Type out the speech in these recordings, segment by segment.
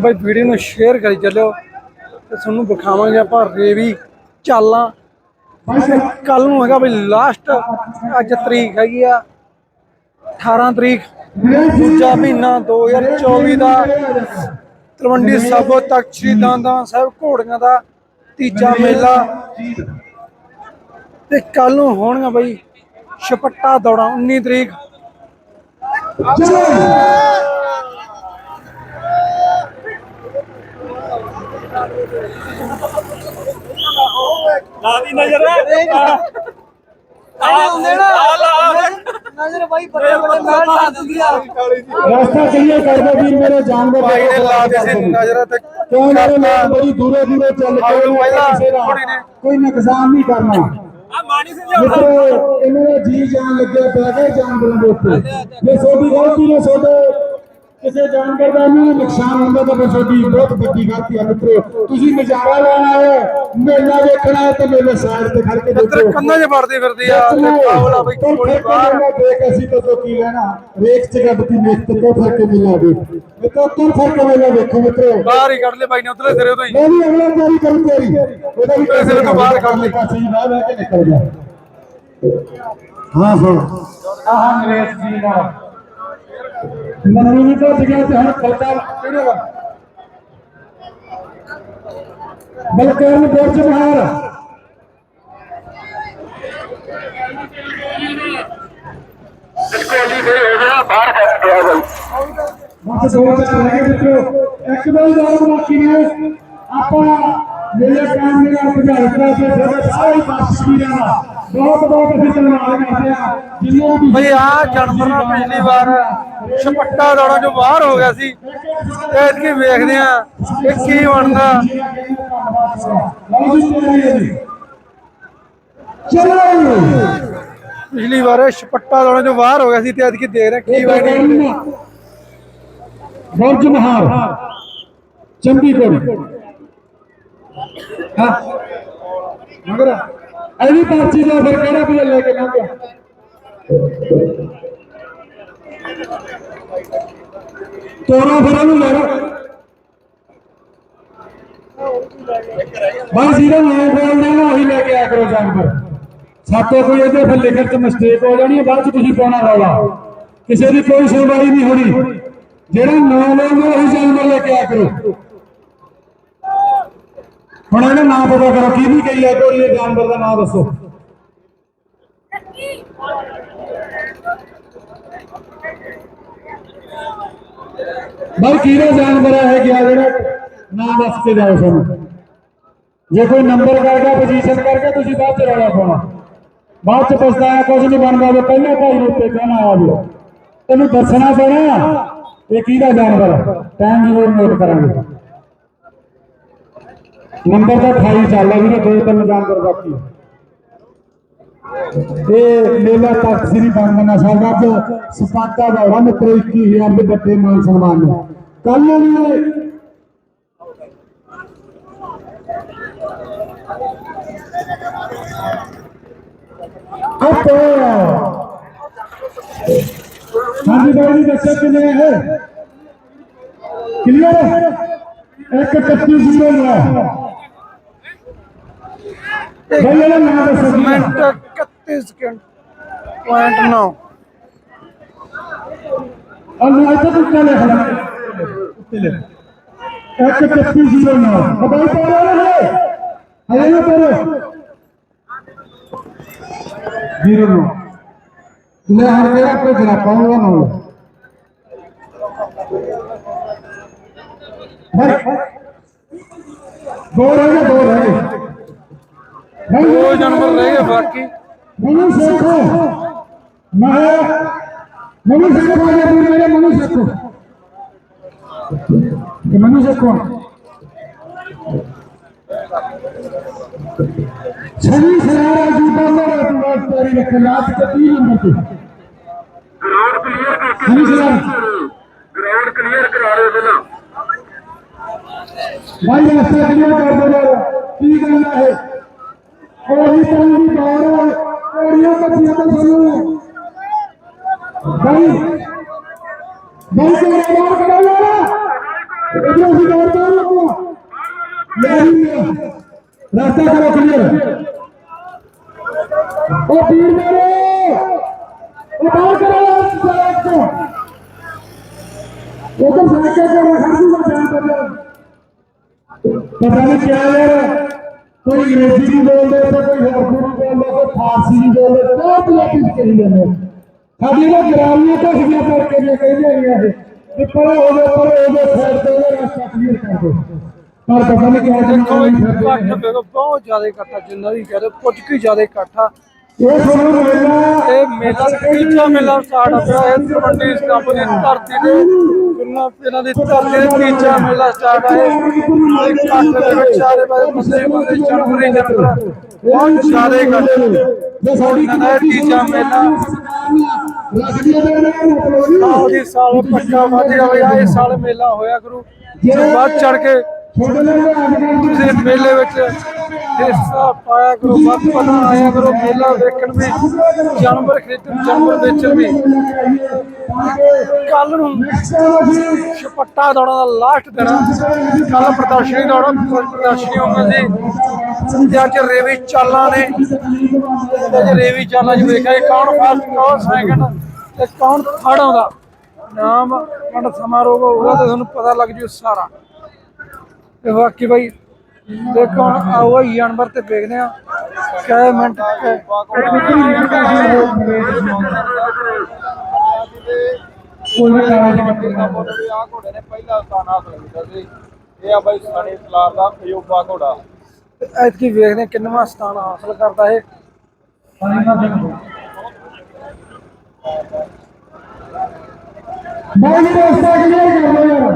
ਬਈ ਵੀਡੀਓ ਨੂੰ ਸ਼ੇਅਰ ਕਰੀ ਚੱਲਿਓ ਤੇ ਤੁਹਾਨੂੰ ਵਿਖਾਵਾਂਗੇ ਆਪਾਂ ਰੇਵੀ ਚਾਲਾਂ। ਕੱਲ ਨੂੰ ਹੈਗਾ ਬਈ ਲਾਸਟ ਅੱਜ ਤਰੀਕ ਹੈਗੀ ਆ 18 ਤਰੀਕ, ਦੂਜਾ ਮਹੀਨਾ 2024 ਦਾ। ਤਲਵੰਡੀ ਸਾਬੋ ਤਖਤ ਸ੍ਰੀ ਦਾਂਦਾ ਸਾਹਿਬ ਘੋੜੀਆਂ ਦਾ ਤੀਜਾ ਮੇਲਾ। ਤੇ ਕੱਲ ਨੂੰ ਹੋਣਗਾ ਬਈ ਛਪੱਟਾ ਦੌੜਾਂ 19 ਤਰੀਕ। ਲਾਦੀ ਨਜ਼ਰ ਨਜ਼ਰ ਬਾਈ ਬੜੇ ਬੜੇ ਮੈਚ ਹੱਥ ਗਿਆ ਰਾਸਤਾ ਕਲੀਅਰ ਕਰ ਦੋ ਵੀਰ ਮੇਰੇ ਜਾਨਵਰ ਭਾਈ ਨੇ ਲਾ ਦੇ ਸੀ ਨਜ਼ਰ ਤੇ ਕਿਉਂ ਮੇਰੇ ਲੋਕ ਬੜੀ ਦੂਰੇ ਦੂਰੇ ਚੱਲ ਕੇ ਆਓ ਪਹਿਲਾਂ ਕਿਸੇ ਦਾ ਕੁੜੀ ਨੇ। ਕੋਈ ਨੁਕਸਾਨ ਨਹੀਂ ਕਰਨਾ ਇਹਨਾਂ ਦਾ ਜੀ ਜਾਨ ਲੱਗਿਆ ਪਿਆ ਹੈ ਜਾਨਵਰਾਂ ਦੇ ਉੱਤੇ। ਜੇ ਤੁਹਾਡੀ ਗਲਤੀ ਨਾਲ ਤੁਹਾਡੇ ਕਿਸੇ ਜਾਨਵਰ ਦਾ ਨੂੰ ਨੁਕਸਾਨ ਹੁੰਦਾ ਤਾਂ ਫਿਰ ਤੁਹਾਡੀ ਬਹੁਤ ਵੱਡੀ ਗਲਤੀ ਹੈ ਮਿੱਤਰੋ। ਤੁਸੀਂ ਨਜ਼ਾਰਾ ਲੈਣ ਆਏ ਹੋ, ਮੇਲਾ ਦੇਖਣਾ ਹੈ ਤਾਂ ਮੇਲੇ ਸਾਈਡ ਤੇ ਖੜ ਕੇ ਦੇਖੋ। ਕੰਨਾਂ 'ਚ ਵੜਦੀ ਫਿਰਦੀ ਆ ਤੇ ਕਾਵਲਾ ਬਈ ਕੋਲੀ ਬਾਹਰ। ਦੇਖ ਅਸੀਂ ਤਾਂ ਤੋਂ ਕੀ ਲੈਣਾ ਰੇਖ ਚ ਗੱਬਤੀ ਮੇਖ ਤੇ ਤੋਂ ਫ਼ਰਕ ਮਿਲਾ ਦੇ ਮਿੱਤਰੋ ਤੁਰ ਫ਼ਰਕ ਮੇਲਾ ਦੇਖੋ ਮਿੱਤਰੋ। ਬਾਹਰ ਹੀ ਕੱਢ ਲੈ ਬਾਈ ਨੇ ਉਧਰਲੇ ਸਿਰੇ ਤੋਂ ਹੀ। ਮੈਂ ਵੀ ਅਗਲਾ ਵਾਰੀ ਕਰੂੰ ਤੇਰੀ ਉਹਦਾ ਵੀ ਪੈਸੇ ਤੋਂ ਬਾਹਰ ਕੱਢ ਲਈ। ਪਾਸੇ ਹੀ ਬਾਹਰ ਬਹਿ ਕੇ ਨਿਕਲ ਜਾ ਹਾਂ ਹਾਂ। ਆਹ ਨਰੇਸ਼ ਜੀ ਦਾ ਮੰਨੀ ਨਹੀਂ ਭੱਜ ਗਿਆ ਤੇ ਹੁਣ ਖਲਤਾ ਕਿਹੜੇ ਵਾ? ਬਲਕਰਨ ਗੁਰਜ ਮਹਾਰ। ਬਸ ਦੋ ਚਾਰ ਰਹਿ ਗਏ ਮਿੱਤਰੋ, ਇੱਕ ਦੋ ਦਾਰ ਬਾਕੀ ਨੇ। ਆਪਾਂ ਮੇਰੇ ਕੰਮ ਦੇ ਨਾਲ ਭਜਾਈ ਕਰਾ ਕੇ ਫਿਰ ਸਾਰੇ ਪਾਸ ਵੀਰਾਂ ਦਾ ਬਹੁਤ ਬਹੁਤ ਅਸੀਂ ਧੰਨਵਾਦ ਕਰਦੇ ਆ ਜਿੰਨੇ ਵੀ ਬਈ ਆ ਜਾਨਵਰ ਪਿਛਲੀ ਵਾਰ ਛਪੱਟਾ ਦੌੜਾਂ ਚੋਂ ਬਾਹਰ ਹੋ ਗਿਆ ਸੀ। ਤੇ ਇਤਕੀ ਵੇਖਦੇ ਆ ਇਹ ਕੀ ਬਣਦਾ। ਚਲੋ ਪਿਛਲੀ ਵਾਰ ਛਪੱਟਾ ਦੌੜਾਂ ਚੋਂ ਬਾਹਰ ਹੋ ਗਿਆ ਸੀ ਤੇ ਇਤਕੀ ਦੇਖ ਰਹੇ ਕੀ ਬਣਦੀ। ਗੁਰਜ ਮਹਾਰ। ਚੰਡੀਗੜ੍ਹ। ਹਾਂ। ਮਗਰ ਐਨੀ ਪਾਰਟੀ ਦਾ ਫਿਰ ਕਿਹੜਾ ਵੀ ਲੈ ਕੇ ਲੰਘਿਆ ਤੋਰਾ ਫਿਰ ਨੂੰ ਲੈ ਬਾਈ ਜਿਹੜਾ ਮੈਂ ਬੋਲਦਾ ਨਾ ਉਹੀ ਲੈ ਕੇ ਆ ਕਰੋ ਜਾਨਵਰ ਸਾਤੋਂ ਕੋਈ ਇਹਦੇ ਫਿਰ ਲਿਖਣ ਚ ਮਿਸਟੇਕ ਹੋ ਜਾਣੀ ਹੈ, ਬਾਅਦ ਚ ਤੁਸੀਂ ਪਾਉਣਾ ਰੌਲਾ। ਕਿਸੇ ਦੀ ਕੋਈ ਸੁਣਵਾਈ ਨਹੀਂ ਹੋਣੀ। ਜਿਹੜਾ ਨਾਂ ਲੈਂਦਾ, ਉਹੀ ਜਾਨਵਰ ਲੈ ਕੇ ਆ ਕਰੋ। ਹੁਣ ਇਹਦਾ ਨਾਮ ਪਤਾ ਕਰੋ, ਕੀ ਵੀ ਕਹੀ ਹੈ ਕੋਈ ਇਹ ਜਾਨਵਰ ਦਾ ਨਾਮ ਦੱਸੋ। ਬਾਈ ਕਿਹੜਾ ਜਾਨਵਰ ਹੈ ਗਿਆ ਜਿਹੜਾ ਨਾਮ ਦੱਸ ਕੇ ਜਾਓ ਸਾਨੂੰ? ਜੇ ਕੋਈ ਨੰਬਰ ਕਰਕੇ ਪੋਜੀਸ਼ਨ ਕਰਕੇ ਤੁਸੀਂ ਬਾਅਦ ਚ ਰੌਲਾ ਪਾਉਣਾ। ਬਾਅਦ ਚ ਪਛਤਾਇਆ ਕੁਝ ਨਹੀਂ ਬਣਦਾ ਜੇ ਪਹਿਲਾਂ ਭਾਈ ਨੂੰ ਉੱਤੇ ਕਹਿਣਾ ਆ ਜਾਓ ਤੈਨੂੰ ਦੱਸਣਾ ਪੈਣਾ, ਇਹ ਕਿਹਦਾ ਜਾਨਵਰ ਟਾਈਮ ਜ਼ਰੂਰ ਨੋਟ ਕਰਾਂਗੇ। ਨੰਬਰ ਤਾਂ 28 ਚੱਲ ਰਿਹਾ ਵੀਰੇ ਦੋ ਤਿੰਨ ਜਾਨਵਰ ਬਾਕੀ ਹੈ। ਇਹ ਮੇਲਾ ਤਖਤ ਸ੍ਰੀ ਬੰਦਨਾ ਸਾਹਿਬ ਦਾ ਅੱਜ ਸਪਾਟਾ ਦਾ ਹੋਣਾ ਮਿੱਤਰੋ 21000 ਦੇ ਬੱਟੇ ਮਾਨ ਸਨਮਾਨ ਨੇ ਕੱਲ ਨੂੰ ਵੀ ਆਪੋ ਹਾਂਜੀ ਬਾਈ ਜੀ ਦੱਸੋ ਕਿੰਨੇ ਹੈ ਕਲੀਅਰ ਇੱਕ 31 ਜ਼ੀਰੋ ਨੌ ਬਾਈ ਇਹਦਾ ਨਾਮ ਦੱਸੋ ਕੀ ਹੈ? ਮਿੰਟ 31 ਸਕਿੰਟ ਪੁਆਇੰਟ 9 ਅਨੂ ਇੱਥੇ ਕੁੱਤਾ ਲਿਖ ਲੈ ਉੱਤੇ ਲਿਖ ਇੱਕ 31 ਜ਼ੀਰੋ ਨੌ ਬਾਈ ਪਾਇਆ ਨਾ ਹੈ ਹਲੇ ਨਾ ਕਰੋ ਜ਼ੀਰੋ ਨੌ ਲੈ ਹਰ ਮੇਰਾ ਕੋਈ ਜਰਾ ਪਾਉਂਗਾ ਨਾ ਬਾਈ ਦੋ ਰਹਿ ਗਏ ਦੋ ਰਹਿ ਗਏ ਬਾਈ, ਦੋ ਜਾਨਵਰ ਰਹਿ ਗਏ ਬਾਕੀ ਮਨੂ ਸੇਖੋ ਮੈਂ ਮਨੂ ਸੇਖੋ ਆ ਗਿਆ ਮੇਰੇ ਮਨੂ ਸੇਖੋ ਤੇ ਮਨੂ ਸੇਖੋ ਛਵੀ ਸਰਾਰਾ ਜੀ ਬੰਦਾ ਤੂੰ ਵਾਸਤਾਰੀ ਰੱਖ ਲਾਸ ਤੇ 30 ਨੰਬਰ ਤੇ ਗਰਾਊਂਡ ਕਲੀਅਰ ਕਰਕੇ ਛਵੀ ਸਰਾਰਾ ਗਰਾਊਂਡ ਕਲੀਅਰ ਕਰਾ ਰਹੇ ਪਹਿਲਾਂ ਭਾਈ ਰਸਤਾ ਕਿਹਨਾਂ ਕਰ ਦੋ ਯਾਰ ਕੀ ਗੱਲ ਹੈ ਉਹੀ ਤਾਂ ਦੀ ਬਾਹਰ ਕੋੜੀਆਂ ਬੱਚੀਆਂ ਤਾਂ ਸਾਨੂੰ ਭਾਈ ਬਾਈ ਕੋਲ ਬਾਹਰ ਕਰਾ ਯਾਰ। ਇਧਰ ਅਸੀਂ ਬਾਹਰ ਕਰ ਲੱਗੋ। ਨਹੀਂ ਰਸਤਾ ਕਰੋ ਕਲੀਅਰ ਉਹ ਵੀਰ ਮੇਰੇ। ਉਹ ਬਾਹਰ ਕਰੋ ਸੜਕ ਤੋਂ ਉਧਰ ਸੜਕ ਤੇ ਮੈਂ ਖੜੂ ਦਾ ਜਾਣ ਕਰ ਪਤਾ ਨਹੀਂ ਕਿਆ ਯਾਰ। ਕੋਈ ਅੰਗਰੇਜ਼ੀ ਨਹੀਂ ਬੋਲਦੇ ਤੇ ਕੋਈ ਹੋਰ ਨਹੀਂ ਬੋਲਦੇ ਕੋਈ ਫਾਰਸੀ ਨਹੀਂ ਬੋਲਦੇ ਬਹੁਤ ਪੰਜਾਬੀ ਚ ਕਹੀ ਜਾਂਦੇ ਸਾਡੀ ਨਾ ਗਰਾਮੀਆਂ ਤੋਂ ਸਿੱਧੀਆਂ ਕਰਕੇ ਜੇ ਕਹਿੰਦੇ ਹੈਗੇ ਇਹ ਕਿ ਪਰੇ ਹੋ ਜਾ ਪਰੇ ਹੋ ਜਾ ਸਾਈਡ ਤੇ ਉਹਦਾ ਰਸਤਾ ਕਲੀਅਰ ਕਰ ਦੋ ਪਰ ਪਤਾ ਨਹੀਂ ਕਿਆ ਦੇਖੋ ਜਨ ਇਹ ਇਕੱਠ ਵੇਖੋ ਬਹੁਤ ਜ਼ਿਆਦਾ ਇਕੱਠਾ ਜਿੰਨਾ ਵੀ ਕਹਦੇ ਕੁਝ ਕੀ ਜ਼ਿਆਦਾ ਇਕੱਠਾ ਇਹ ਮੇਲਾ ਇਹ ਮੇਲਾ ਤੀਜਾ ਮੇਲਾ ਸਟਾਰਟ ਹੋ ਗਿਆ ਹੈ ਤਲਵੰਡੀ ਇਸ ਕੰਪਨੀ ਦੀ ਧਰਤੀ ਤੇ ਕਿੰਨਾ ਇਹਨਾਂ ਦੀ ਧਰਤੀ ਤੇ ਤੀਜਾ ਮੇਲਾ ਸਟਾਰਟ ਹੈ ਇਹ ਇਕੱਠ ਦੇ ਵਿੱਚ ਸਾਰੇ ਬਾਰੇ ਬੰਦੇ ਬੰਦੇ ਜਨਵਰੀ ਜਨਵਰੀ ਬਹੁਤ ਜ਼ਿਆਦਾ ਇਕੱਠ ਜੇ ਸਾਡੀ ਇਹਨਾਂ ਦਾ ਇਹ ਤੀਜਾ ਮੇਲਾ ਰੱਖਦੀਆਂ ਦੇ ਨੇ ਮਤਲਬ ਸਾਲ ਦੀ ਸਾਲ ਪੱਕਾ ਵੱਧ ਜਾਵੇਗਾ ਇਹ ਸਾਲ ਮੇਲਾ ਹੋਇਆ ਜੇ ਵੱਧ ਚੜ ਕੇ ਕਿਸੇ ਮੇਲੇ ਵਿੱਚ ਹਿੱਸਾ ਪਾਇਆ ਕਰੋ ਵੱਧ ਪਤਾ ਆਇਆ ਕਰੋ ਮੇਲਾ ਵੇਖਣ ਵੀ ਜਾਨਵਰ ਖਰੀਦਣ ਜਾਨਵਰ ਵੇਚਣ ਵੀ। ਕੱਲ ਨੂੰ ਛਪੱਟਾ ਦੌੜਾਂ ਦਾ ਲਾਸਟ ਦਿਨ ਕੱਲ ਪ੍ਰਦਰਸ਼ਨੀ ਦੌੜਾ ਪ੍ਰਦਰਸ਼ਨੀ ਹੋਣਾ ਸੀ। ਤੇ ਅੱਜ ਰੇਵੀ ਚਾਲਾਂ ਨੇ। ਤੇ ਅੱਜ ਰੇਵੀ ਚਾਲਾਂ 'ਚ ਵੇਖਿਆ ਇਹ ਕੌਣ ਫਸਟ ਕੌਣ ਸੈਕਿੰਡ ਤੇ ਕੌਣ ਥਰਡ ਆਉਂਦਾ। ਨਾਮ ਪੰਡ ਸਮਾਰੋਹ ਹੋਊਗਾ ਤੇ ਤੁਹਾਨੂੰ ਪਤਾ ਲੱਗ ਜੂ ਸਾਰਾ। ਤੇ ਬਾਕੀ ਭਾਈ ਦੇਖੋ ਹੁਣ ਆਓ ਹੀ ਜਾਨਵਰ ਤੇ ਵੇਖਦੇ ਆ ਕਈ ਮਿੰਟ ਆ ਘੋੜੇ ਨੇ ਪਹਿਲਾ ਸਥਾਨ ਹਾਸਲ ਕੀਤਾ ਸੀ ਇਹ ਆ ਬਾਈ ਸਣੀ ਸਲਾਰ ਦਾ ਅਯੂਬਾ ਘੋੜਾ ਐਤਕੀ ਵੇਖਦੇ ਆ ਕਿੰਨਵਾਂ ਸਥਾਨ ਹਾਸਲ ਕਰਦਾ ਇਹ। ਬਾਈ ਜੀ ਕਲੀਅਰ ਕਰ ਲਓ ਯਾਰ?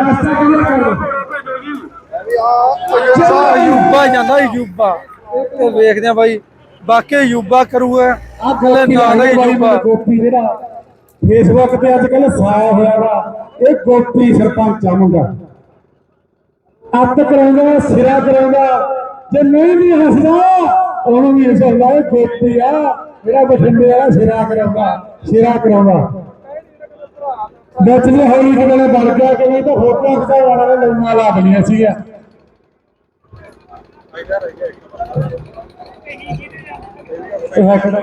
ਰਸਤਾ ਕਲੀਅਰ ਕਰ ਲਓ ਅਯੂਬਾ ਅਯੂਬਾ ਜਾਂਦਾ ਅਯੂਬਾ ਇਹ ਵੇਖਦੇ ਆ ਭਾਈ ਬਾਕੀ ਅਯੂਬਾ ਕਰੂਗਾ। ਆ ਅਗਲੇ ਨਾਂ ਦਾ ਅਯੂਬਾ ਗੋਪੀ ਜਿਹੜਾ ਫੇਸਬੁੱਕ ਤੇ ਅੱਜ ਕੱਲ ਸਾਇਆ ਹੋਇਆ ਵਾ। ਇਹ ਗੋਪੀ ਸਰਪੰਚ ਆ ਮੁੰਡਾ। ਅੱਤ ਕਰਾਉਂਦਾ ਸਿਰਾ ਕਰਾਉਂਦਾ। ਜੇ ਨਹੀਂ ਵੀ ਹੱਸਦਾ ਉਹਨੂੰ ਵੀ ਹੱਸਦਾ। ਗੋਪੀ ਆ ਜਿਹੜਾ ਬਠਿੰਡੇ ਵਾਲਾ ਸਿਰਾ ਕਰਾਉਂਦਾ ਸਿਰਾ ਕਰਾਉਂਦਾ। ਵਿੱਚ ਜੇ ਹੌਲੀ ਜਿਹੇ ਬਣ ਗਿਆ ਕਿ ਨਹੀਂ ਤਾਂ ਫੋਟੋਆਂ ਖਿਚਾਉਣ ਵਾਲੇ ਨੇ ਲੰਮਾ ਲਾ ਬਣੀਆਂ ਸੀਗੀਆਂ ਇਹ ਹੈ ਕਿਹੜਾ?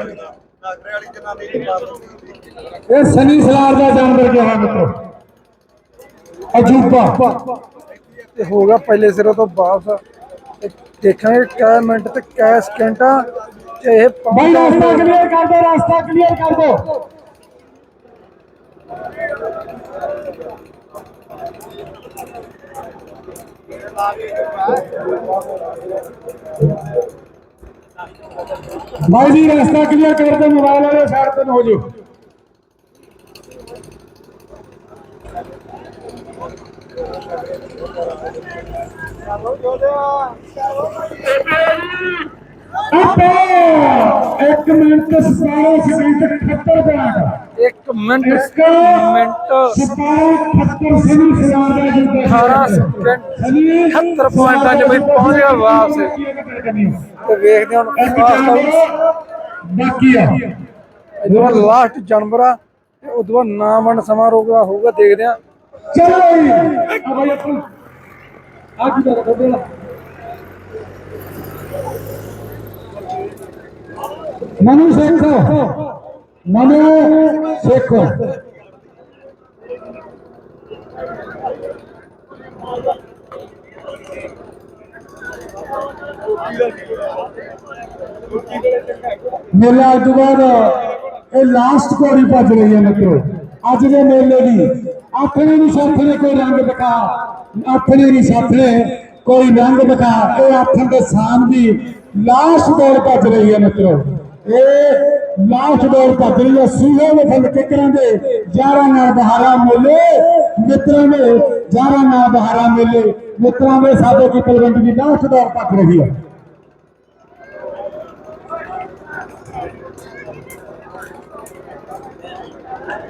ਇਹ ਸਨੀ ਸਲਾਰ ਦਾ ਜਾਨਵਰ ਕਿਹਾ ਮਿੱਤਰੋ। ਅਜੂਬਾ। ਤੇ ਹੋ ਗਿਆ ਪਹਿਲੇ ਸਿਰੇ ਤੋਂ ਵਾਪਸ। ਦੇਖਾਂਗੇ ਕੈ ਮਿੰਟ ਤੇ ਕੈ ਸਕਿੰਟਾਂ ਇਹ ਪਹੁੰਚਦਾ ਰਸਤਾ ਕਲੀਅਰ ਕਰ ਦੋ ਰਸਤਾ ਕਲੀਅਰ ਕਰ ਦੋ। ਭਾਈ ਜੀ ਰਸਤਾ ਕਲੀਅਰ ਕਰ ਦੋ ਮੋਬਾਈਲ ਵਾਲੇ ਸਾਈਡ ਤੇ ਨੂੰ ਹੋ ਜਾਓ ਆਪੇ 1 ਮਿੰਟ 17 ਸਕਿੰਟ 78 ਬੈਕ ਇੱਕ ਮਿੰਟ ਇੱਕ ਮਿੰਟ। 78 ਸਨੀ ਸਲਾਰ ਦਾ ਜੁੱਦਾ 18 ਸਕਿੰਟ 78 ਪੁਆਇੰਟਾਂ 'ਚ ਬਈ ਪਹੁੰਚ ਗਿਆ ਵਾਪਸ। ਤੇ ਵੇਖਦੇ ਹਾਂ ਹੁਣ ਬਾਕੀ ਆ। ਇਹਦੋਂ ਬਾਅਦ ਲਾਸਟ ਜਾਨਵਰ ਆ ਤੇ ਉਦੋਂ ਬਾਅਦ ਨਾਮ ਵੰਡ ਸਮਾਰੋਹ ਦਾ ਹੋਊਗਾ ਦੇਖਦੇ ਆ ਚਲੋ ਜੀ। ਆ ਭਾਈ ਆਪਣ। ਆ ਕੀ ਕਰ ਖੋਦੇ ਮਨੂ ਸੇਖ ਮਨੂ ਸੇਖ ਮੇਲਾ ਅੱਜ ਬਾਅਦ ਇਹ ਲਾਸਟ ਘੋੜੀ ਭੱਜ ਰਹੀ ਹੈ ਮਿੱਤਰੋ ਅੱਜ ਦੇ ਮੇਲੇ ਦੀ ਆਪਣੇ ਨੂੰ ਸਾਥਣੇ ਕੋਈ ਰੰਗ ਦਿਖਾ ਆਪਣੇ ਨੂੰ ਸਾਥਣੇ ਕੋਈ ਰੰਗ ਦਿਖਾ ਇਹ ਆਥਣ ਦੇ ਸਾਨ ਦੀ ਲਾਸਟ ਦੌੜ ਭੱਜ ਰਹੀ ਹੈ ਮਿੱਤਰੋ ਇਹ ਲਾਸਟ ਦੌੜ ਭੱਜ ਹੈ, ਸੂਹੇ ਦੇ ਫਲ ਕਿਕਰਾਂ ਦੇ ਜਾਰਾਂ ਨਾਲ ਬਹਾਰਾ ਮੇਲੇ, ਮਿੱਤਰਾਂ ਦੇ ਜਾਰਾਂ ਨਾਲ ਬਹਾਰਾ ਮੇਲੇ। ਮਿੱਤਰਾਂ ਦੇ ਸਾਡੇ ਕੀ ਤਲਵੰਡੀ ਦੀ ਲਾਸਟ ਦੌੜ ਭੱਜ ਰਹੀ ਹੈ।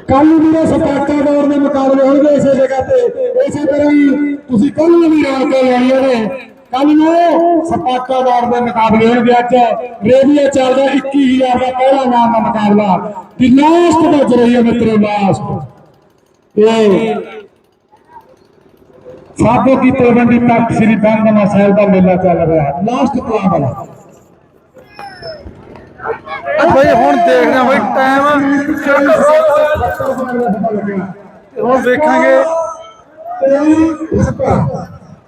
ਕੱਲ ਨੂੰ ਵੀ ਸਪਾਟਾ ਦੌਰ ਦੇ ਮੁਕਾਬਲੇ ਹੋਣਗੇ ਇਸੇ ਜਗ੍ਹਾ ਤੇ। ਇਸੇ ਤਰ੍ਹਾਂ ਹੀ ਤੁਸੀਂ ਕੱਲ ਵੀ ਵੀ ਰੌਣਕਾਂ ਲਾਉਣੀਆਂ ਨੇ ਕੱਲ ਨੂੰ ਸਪਾਟਾ ਦੌਰ ਦੇ ਮੁਕਾਬਲੇ ਹੋਣਗੇ ਅੱਜ। ਰੇਡੀਓ ਚੱਲਦਾ 21000 ਦਾ ਪਹਿਲਾ ਨਾਮ ਦਾ ਮੁਕਾਬਲਾ। ਦੀ ਲਾਸਟ ਵੱਜ ਰਹੀ ਹੈ ਮਿੱਤਰੋ ਲਾਸਟ ਇਹ ਸਾਬੋ ਕੀ ਤਲਵੰਡੀ ਤੱਕ ਸ੍ਰੀ ਦੰਗਮਾ ਸਾਹਿਬ ਦਾ ਮੇਲਾ ਚੱਲ ਰਿਹਾ। ਹੈ ਲਾਸਟ ਪਲਾਨ ਵਾਲਾ ਬਈ ਹੁਣ ਦੇਖਦੇ ਆ ਬਈ ਟਾਈਮ ਹੁਣ ਵੇਖਾਂਗੇ।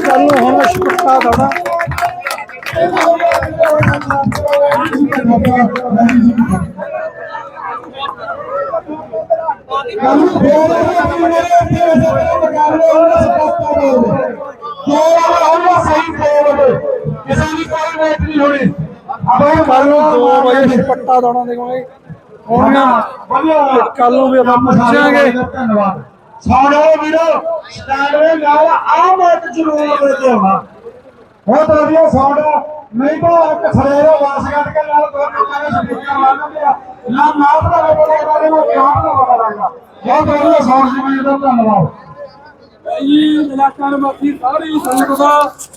ਕੱਲ ਨੂੰ ਹੁਣ ਛੁੱਟਾ ਦੌੜਾ ਕੱਲ ਨੂੰ 2 ਵਜੇ ਛੁੱਟਾ ਦੌੜਾ ਦੇਵਾਂਗੇ ਹੁਣ ਕੱਲ ਨੂੰ ਵੀ ਆਪਾਂ ਪਹੁੰਚਾਂਗੇ ਧੰਨਵਾਦ। ਸਾਡੋ ਵੀਰੋ ਸਟਾਰਵੇ ਨਾਲ ਆ ਮੈਚ ਜ਼ਰੂਰ ਲੈ ਕੇ ਬਹੁਤ ਵਧੀਆ ਸਾਡਾ ਨਹੀਂ ਤਾਂ ਇੱਕ ਖੜੇਰੋ ਵਾਸ ਕੱਢ ਕੇ ਨਾਲ ਦੋ ਲੋਕਾਂ ਨੇ ਸਪੀਕਰ ਲਾ ਨਾ ਨਾਮ ਦਾ ਬੋਲੇ ਕਰੇ ਨਾ ਕਾਮ ਦਾ ਬੋਲੇ ਬਹੁਤ ਵਧੀਆ ਸਾਊਂਡ ਜੀ ਦਾ ਧੰਨਵਾਦ। ਜੀ ਇਲਾਕਾ ਨਿਵਾਸੀ ਸਾਰੀ ਸੰਗਤ ਦਾ,